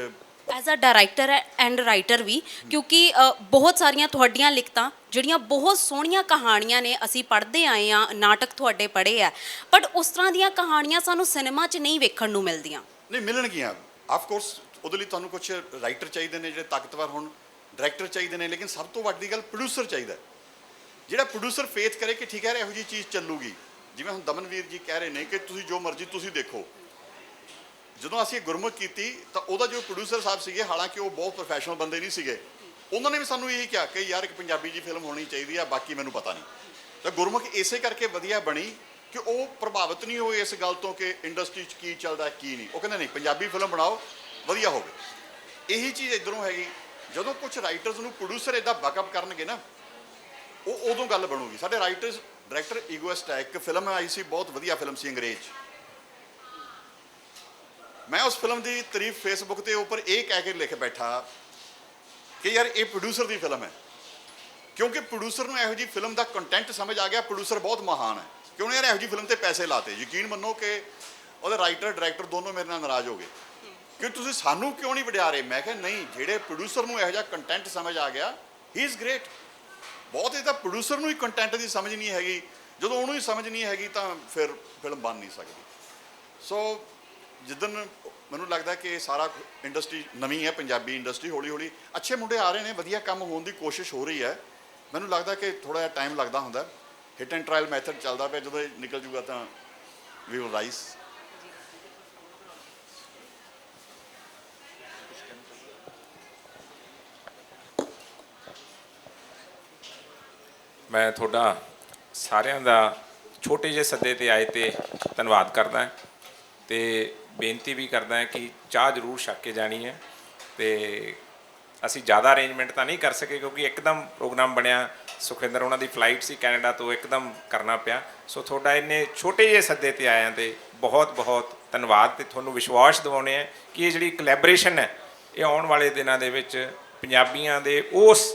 as a director and writer ਵੀ ਕਿਉਂਕਿ ਬਹੁਤ ਸਾਰੀਆਂ ਤੁਹਾਡੀਆਂ ਲਿਖਤਾਂ ਜਿਹੜੀਆਂ ਬਹੁਤ ਸੋਹਣੀਆਂ ਕਹਾਣੀਆਂ ਨੇ ਅਸੀਂ ਪੜ੍ਹਦੇ ਆਏ ਆ ਨਾਟਕ ਤੁਹਾਡੇ ਪੜ੍ਹੇ ਆ ਬਟ ਉਸ ਤਰ੍ਹਾਂ ਦੀਆਂ ਕਹਾਣੀਆਂ ਸਾਨੂੰ ਸਿਨੇਮਾ 'ਚ ਨਹੀਂ ਵੇਖਣ ਨੂੰ ਮਿਲਦੀਆਂ। ਨਹੀਂ ਮਿਲਣਗੀਆਂ। ਆਫ ਕੋਰਸ ਉਹਦੇ ਲਈ ਤੁਹਾਨੂੰ ਕੁਝ ਰਾਈਟਰ ਚਾਹੀਦੇ ਨੇ ਜਿਹੜੇ ਤਾਕਤਵਰ ਹੋਣ ਡਾਇਰੈਕਟਰ ਚਾਹੀਦੇ ਨੇ, ਲੇਕਿਨ ਸਭ ਤੋਂ ਵੱਡੀ ਗੱਲ ਪ੍ਰੋਡਿਊਸਰ ਚਾਹੀਦਾ ਜਿਹੜਾ ਪ੍ਰੋਡਿਊਸਰ ਫੇਥ ਕਰੇ ਕਿ ਠੀਕ ਹੈ, ਇਹੋ ਜੀ ਚੀਜ਼ ਚੱਲੂਗੀ। ਜਿਵੇਂ ਹੁਣ ਦਮਨਵੀਰ ਜੀ ਕਹਿ ਰਹੇ ਨੇ ਕਿ ਤੁਸੀਂ ਜੋ ਮਰਜ਼ੀ ਤੁਸੀਂ ਦੇਖੋ। ਜਦੋਂ ਅਸੀਂ ਗੁਰਮੁਖ ਕੀਤੀ, ਤਾਂ ਉਹਦਾ ਜੋ ਪ੍ਰੋਡਿਊਸਰ ਸਾਹਿਬ ਸੀਗੇ, ਹਾਲਾਂਕਿ ਉਹ ਬਹੁਤ ਪ੍ਰੋਫੈਸ਼ਨਲ ਬੰਦੇ ਨਹੀਂ ਸੀਗੇ, ਉਹਨਾਂ ਨੇ ਵੀ ਸਾਨੂੰ ਇਹੀ ਕਿਹਾ ਕਿ ਯਾਰ ਇੱਕ ਪੰਜਾਬੀ ਜੀ ਫਿਲਮ ਹੋਣੀ ਚਾਹੀਦੀ ਆ ਬਾਕੀ ਮੈਨੂੰ ਪਤਾ ਨਹੀਂ। ਤਾਂ ਗੁਰਮੁਖ ਇਸੇ ਕਰਕੇ ਵਧੀਆ ਬਣੀ ਕਿ ਉਹ ਪ੍ਰਭਾਵਿਤ ਨਹੀਂ ਹੋਏ ਇਸ ਗੱਲ ਤੋਂ ਕਿ ਇੰਡਸਟਰੀ 'ਚ ਕੀ ਚੱਲਦਾ, ਕੀ ਨਹੀਂ। ਉਹ ਕਹਿੰਦੇ, ਨਹੀਂ, ਪੰਜਾਬੀ ਫਿਲਮ ਬਣਾਓ, ਵਧੀਆ ਹੋਵੇ। ਇਹੀ ਚੀਜ਼ ਇਧਰੋਂ ਹੈਗੀ। ਜਦੋਂ ਕੁਝ ਰਾਈਟਰਸ ਨੂੰ ਪ੍ਰੋਡਿਊਸਰ ਇਦਾਂ ਬੈਕਅਪ ਕਰਨਗੇ ਨਾ, ਉਹ ਉਦੋਂ ਗੱਲ ਬਣੂਗੀ। ਸਾਡੇ ਰਾਈਟਰਸ ਡਾਇਰੈਕਟਰ ਈਗੋਇਸਟ ਹੈ ਇੱਕ ਫਿਲਮ ਆਈ ਸੀ, ਬਹੁਤ ਵਧੀਆ ਫਿਲਮ ਸੀ ਅੰਗਰੇਜ਼। ਮੈਂ ਉਸ ਫਿਲਮ ਦੀ ਤਾਰੀਫ ਫੇਸਬੁੱਕ ਤੇ ਉੱਪਰ ਇਹ ਕਹਿ ਕੇ ਲਿਖ ਬੈਠਾ ਕਿ ਯਾਰ, ਇਹ ਪ੍ਰੋਡਿਊਸਰ ਦੀ ਫਿਲਮ ਹੈ। ਕਿਉਂਕਿ ਪ੍ਰੋਡਿਊਸਰ ਨੂੰ ਇਹੋ ਜੀ ਫਿਲਮ ਦਾ ਕੰਟੈਂਟ ਸਮਝ ਆ ਗਿਆ ਪ੍ਰੋਡਿਊਸਰ ਬਹੁਤ ਮਹਾਨ ਹੈ। ਕਿਉਂ ਯਾਰ ਇਹੋ ਜੀ ਫਿਲਮ ਤੇ ਪੈਸੇ ਲਾਤੇ? ਯਕੀਨ ਮੰਨੋ ਕਿ ਉਹਦੇ ਰਾਈਟਰ ਡਾਇਰੈਕਟਰ ਦੋਨੋਂ ਮੇਰੇ ਨਾਲ ਨਾਰਾਜ਼ ਹੋ ਗਏ। ਕਿ ਤੁਸੀਂ ਸਾਨੂੰ ਕਿਉਂ ਨਹੀਂ ਵਡਿਆ ਰਹੇ? ਮੈਂ ਕਿਹਾ, ਨਹੀਂ, ਜਿਹੜੇ ਪ੍ਰੋਡਿਊਸਰ ਨੂੰ ਇਹੋ ਜਿਹਾ ਕੰਟੈਂਟ ਸਮਝ ਆ ਗਿਆ ਹੀ ਇਜ਼ ਗ੍ਰੇਟ ਬਹੁਤ ਇਹ ਤਾਂ ਪ੍ਰੋਡਿਊਸਰ ਨੂੰ ਹੀ ਕੰਟੈਂਟ ਦੀ ਸਮਝ ਨਹੀਂ ਹੈਗੀ। ਜਦੋਂ ਉਹਨੂੰ ਹੀ ਸਮਝ ਨਹੀਂ ਹੈਗੀ ਤਾਂ ਫਿਰ ਫਿਲਮ ਬਣ ਨਹੀਂ ਸਕਦੀ। ਸੋ ਜਿੱਦਨ ਮੈਨੂੰ ਲੱਗਦਾ ਕਿ ਸਾਰਾ ਇੰਡਸਟਰੀ ਨਵੀਂ ਹੈ, ਪੰਜਾਬੀ ਇੰਡਸਟਰੀ ਹੌਲੀ ਹੌਲੀ ਅੱਛੇ ਮੁੰਡੇ ਆ ਰਹੇ ਨੇ, ਵਧੀਆ ਕੰਮ ਹੋਣ ਦੀ ਕੋਸ਼ਿਸ਼ ਹੋ ਰਹੀ ਹੈ। ਮੈਨੂੰ ਲੱਗਦਾ ਕਿ ਥੋੜਾ ਜਿਹਾ ਟਾਈਮ ਲੱਗਦਾ ਹੁੰਦਾ। ਹਿੱਟ ਐਂਡ ਟ੍ਰਾਇਲ ਮੈਥਡ ਚੱਲਦਾ ਪਿਆ, ਜਦੋਂ ਇਹ ਨਿਕਲ ਜੂਗਾ ਤਾਂ ਵੀ ਵਿਲ ਰਾਈਸ ਮੈਂ ਤੁਹਾਡਾ ਸਾਰਿਆਂ ਦਾ ਛੋਟੇ ਜਿਹੇ ਸੱਦੇ ਤੇ ਆਏ ਤੇ ਧੰਨਵਾਦ ਕਰਦਾ ਤੇ ਬੇਨਤੀ ਵੀ ਕਰਦਾ ਕਿ ਚਾਹ ਜ਼ਰੂਰ ਛੱਕ ਕੇ ਜਾਣੀ ਹੈ ਤੇ ਅਸੀਂ ਜ਼ਿਆਦਾ ਅਰੇਂਜਮੈਂਟ ਤਾਂ ਨਹੀਂ ਕਰ ਸਕੇ ਕਿਉਂਕਿ ਇੱਕਦਮ ਪ੍ਰੋਗਰਾਮ ਬਣਿਆ ਸੁਖਿੰਦਰ ਉਹਨਾਂ ਦੀ ਫਲਾਈਟ ਸੀ ਕੈਨੇਡਾ ਤੋਂ ਇੱਕਦਮ ਕਰਨਾ ਪਿਆ। ਸੋ ਤੁਹਾਡਾ ਇੰਨੇ ਛੋਟੇ ਜਿਹੇ ਸੱਦੇ ਤੇ ਆਇਆਂ ਤੇ ਬਹੁਤ ਬਹੁਤ ਧੰਨਵਾਦ ਤੇ ਤੁਹਾਨੂੰ ਵਿਸ਼ਵਾਸ ਦਿਵਾਉਣੇ ਆ ਕਿ ਇਹ ਜਿਹੜੀ ਕੋਲੈਬੋਰੇਸ਼ਨ ਹੈ, ਇਹ ਆਉਣ ਵਾਲੇ ਦਿਨਾਂ ਦੇ ਵਿੱਚ ਪੰਜਾਬੀਆਂ ਦੇ ਉਸ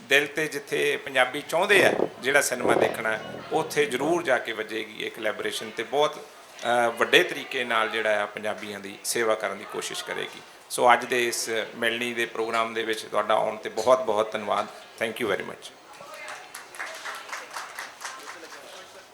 ਦਿਲ ਤੇ ਜਿੱਥੇ ਪੰਜਾਬੀ ਚਾਹੁੰਦੇ ਆ ਜਿਹੜਾ ਸਿਨੇਮਾ ਦੇਖਣਾ, ਉੱਥੇ ਜ਼ਰੂਰ ਜਾ ਕੇ ਵੱਜੇਗੀ ਇਹ ਕੋਲੈਬੋਰੇਸ਼ਨ ਤੇ ਬਹੁਤ ਵੱਡੇ ਤਰੀਕੇ ਨਾਲ ਜਿਹੜਾ ਆ ਪੰਜਾਬੀਆਂ ਦੀ ਸੇਵਾ ਕਰਨ ਦੀ ਕੋਸ਼ਿਸ਼ ਕਰੇਗੀ। ਸੋ ਅੱਜ ਦੇ ਇਸ ਮਿਲਣੀ ਦੇ ਪ੍ਰੋਗਰਾਮ ਦੇ ਵਿੱਚ ਤੁਹਾਡਾ ਆਉਣ ਤੇ ਬਹੁਤ ਬਹੁਤ ਧੰਨਵਾਦ। Thank you very much